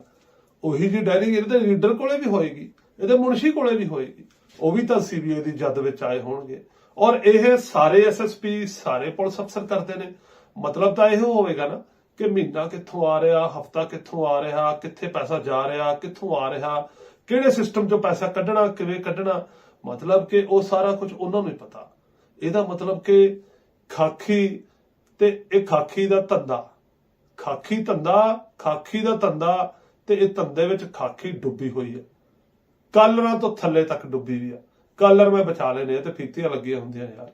ਉਹੀ ਜੀ ਡਾਇਰੀ ਇਹਦੇ ਰੀਡਰ ਕੋਲੇ ਵੀ ਹੋਏਗੀ, ਇਹਦੇ ਮੁਨਸ਼ੀ ਕੋਲੇ ਵੀ ਹੋਏਗੀ। ਉਹ ਵੀ ਤਾਂ ਸੀਬੀਆਈ ਦੀ ਜੱਦ ਵਿੱਚ ਆਏ ਹੋਣਗੇ। ਔਰ ਇਹ ਸਾਰੇ ਐਸਐਸਪੀ ਸਾਰੇ ਪੁਲਿਸ ਅਫਸਰ ਕਰਦੇ ਨੇ। ਮਤਲਬ ਤਾਂ ਇਹੋ ਹੋਵੇਗਾ ਨਾ ਕਿ ਮਹੀਨਾ ਕਿੱਥੋਂ ਆ ਰਿਹਾ, ਹਫਤਾ ਕਿੱਥੋਂ ਆ ਰਿਹਾ, ਕਿੱਥੇ ਪੈਸਾ ਜਾ ਰਿਹਾ, ਕਿੱਥੋਂ ਆ ਰਿਹਾ, ਕਿਹੜੇ ਸਿਸਟਮ ਚੋਂ ਪੈਸਾ ਕੱਢਣਾ, ਕਿਵੇਂ ਕੱਢਣਾ। ਮਤਲਬ ਕਿ ਉਹ ਸਾਰਾ ਕੁਝ ਉਹਨਾਂ ਨੂੰ ਹੀ ਪਤਾ। ਇਹਦਾ ਮਤਲਬ ਕਿ ਖਾਖੀ ਤੇ ਇਹ ਖਾਖੀ ਦਾ ਧੰਦਾ ਖਾਖੀ ਧੰਦਾ ਖਾਖੀ ਦਾ ਧੰਦਾ ਤੇ ਇਹ ਧੰਦੇ ਵਿੱਚ ਖਾਖੀ ਡੁੱਬੀ ਹੋਈ ਹੈ। ਕਾਲਰਾਂ ਤੋਂ ਥੱਲੇ ਤੱਕ ਡੁੱਬੀ ਵੀ ਆ ਕਾਲਰ ਮੈਂ ਬਚਾ ਲੈਨੇ ਤੇ ਫੀਤੀਆਂ ਲੱਗੀਆਂ ਹੁੰਦੀਆਂ ਯਾਰ।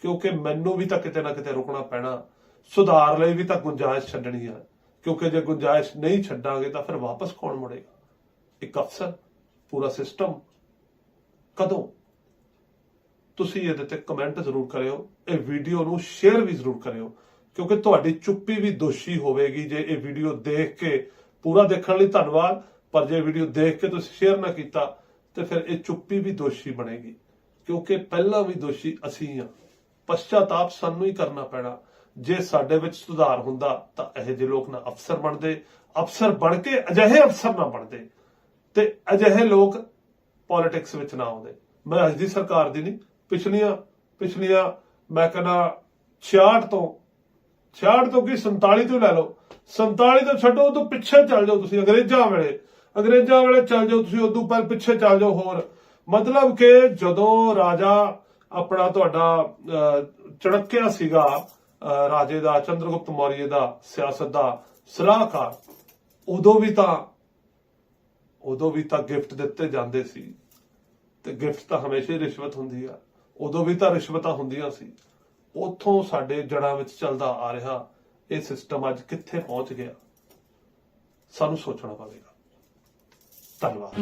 ਕਿਉਂਕਿ ਮੈਨੂੰ ਵੀ ਤਾਂ ਕਿਤੇ ਨਾ ਕਿਤੇ ਰੁਕਣਾ ਪੈਣਾ। ਸੁਧਾਰ ਲਈ ਵੀ ਤਾਂ ਗੁੰਜਾਇਸ਼ ਛੱਡਣੀ ਆ। ਕਿਉਂਕਿ ਜੇ ਗੁੰਜਾਇਸ਼ ਨਹੀਂ ਛੱਡਾਂਗੇ ਤਾਂ ਫਿਰ ਵਾਪਸ ਕੌਣ ਮੁੜੇਗਾ? ਇੱਕ ਅਫਸਰ, ਪੂਰਾ ਸਿਸਟਮ ਕਦੋਂ? ਤੁਸੀਂ ਇਹਦੇ ਤੇ ਕਮੈਂਟ ਜ਼ਰੂਰ ਕਰਿਓ। ਇਹ ਵੀਡੀਓ ਨੂੰ ਸ਼ੇਅਰ ਵੀ ਜ਼ਰੂਰ ਕਰਿਓ। ਕਿਉਂਕਿ ਤੁਹਾਡੀ ਚੁੱਪੀ ਵੀ ਦੋਸ਼ੀ ਹੋਵੇਗੀ ਜੇ ਇਹ ਵੀਡੀਓ ਦੇਖ ਕੇ ਪੂਰਾ ਦੇਖਣ ਲਈ ਧੰਨਵਾਦ। ਪਰ ਜੇ ਵੀਡੀਓ ਦੇਖ ਕੇ ਤੁਸੀਂ ਸ਼ੇਅਰ ਨਾ ਕੀਤਾ ਤੇ ਫਿਰ ਇਹ ਚੁੱਪੀ ਵੀ ਦੋਸ਼ੀ ਬਣੇਗੀ। ਕਿਉਂਕਿ ਪਹਿਲਾਂ ਵੀ ਦੋਸ਼ੀ ਅਸੀਂ ਆ ਪਛਤਾਤਾਪ ਸਾਨੂੰ ਹੀ ਕਰਨਾ ਪੈਣਾ। ਜੇ ਸਾਡੇ ਵਿੱਚ ਸੁਧਾਰ ਹੁੰਦਾ, ਤਾਂ ਇਹੋ ਜਿਹੇ ਲੋਕ ਨਾ ਅਫਸਰ ਬਣਦੇ। ਅਫਸਰ ਬਣ ਕੇ ਅਜਿਹੇ ਅਫਸਰ ਨਾ ਬਣਦੇ। ਤੇ ਅਜਿਹੇ ਲੋਕ ਪੋਲਿਟਿਕਸ ਵਿੱਚ ਨਾ ਆਉਂਦੇ। ਮੈਂ ਅੱਜ ਦੀ ਸਰਕਾਰ ਦੀ ਨਹੀਂ, ਪਿਛਲੀਆਂ ਪਿਛਲੀਆਂ ਮੈਂ ਕਹਿੰਦਾ 66 ਤੋਂ 66 ਤੋਂ ਕੀ 47 ਤੋਂ ਲੈ ਲਓ। 47 ਤੋਂ ਛੱਡੋ, ਉਹ ਤੋਂ ਪਿੱਛੇ ਚੱਲ ਜਾਓ ਤੁਸੀਂ ਅੰਗਰੇਜ਼ਾਂ ਵੇਲੇ। ਅੰਗਰੇਜ਼ਾਂ ਵੇਲੇ ਚੱਲ ਜਾਓ ਤੁਸੀਂ ਉਦੋਂ ਪਰ ਪਿੱਛੇ ਚੱਲ ਜਾਓ ਹੋਰ। ਮਤਲਬ ਕਿ ਜਦੋਂ ਰਾਜਾ ਆਪਣਾ ਤੁਹਾਡਾ ਅਹ, ਚੜਕਿਆ ਸੀਗਾ ਰਾਜੇ ਦਾ ਚੰਦਰਗੁਪਤ ਮੌਰੀਏ ਦਾ ਸਿਆਸਤ ਦਾ ਸਲਾਹਕਾਰ ਉਦੋਂ ਵੀ ਤਾਂ ਉਦੋਂ ਵੀ ਤਾਂ ਗਿਫਟ ਦਿੱਤੇ ਜਾਂਦੇ ਸੀ। ਤੇ ਗਿਫਟ ਤਾਂ ਹਮੇਸ਼ਾ ਹੀ ਰਿਸ਼ਵਤ ਹੁੰਦੀ ਆ। ਉਦੋਂ ਵੀ ਤਾਂ ਰਿਸ਼ਵਤਾਂ ਹੁੰਦੀਆਂ ਸੀ। ਉੱਥੋਂ ਸਾਡੇ ਜੜਾਂ ਵਿੱਚ ਚੱਲਦਾ ਆ ਰਿਹਾ ਇਹ ਸਿਸਟਮ ਅੱਜ ਕਿੱਥੇ ਪਹੁੰਚ ਗਿਆ? ਸਾਨੂੰ ਸੋਚਣਾ ਪਵੇਗਾ। ਧੰਨਵਾਦ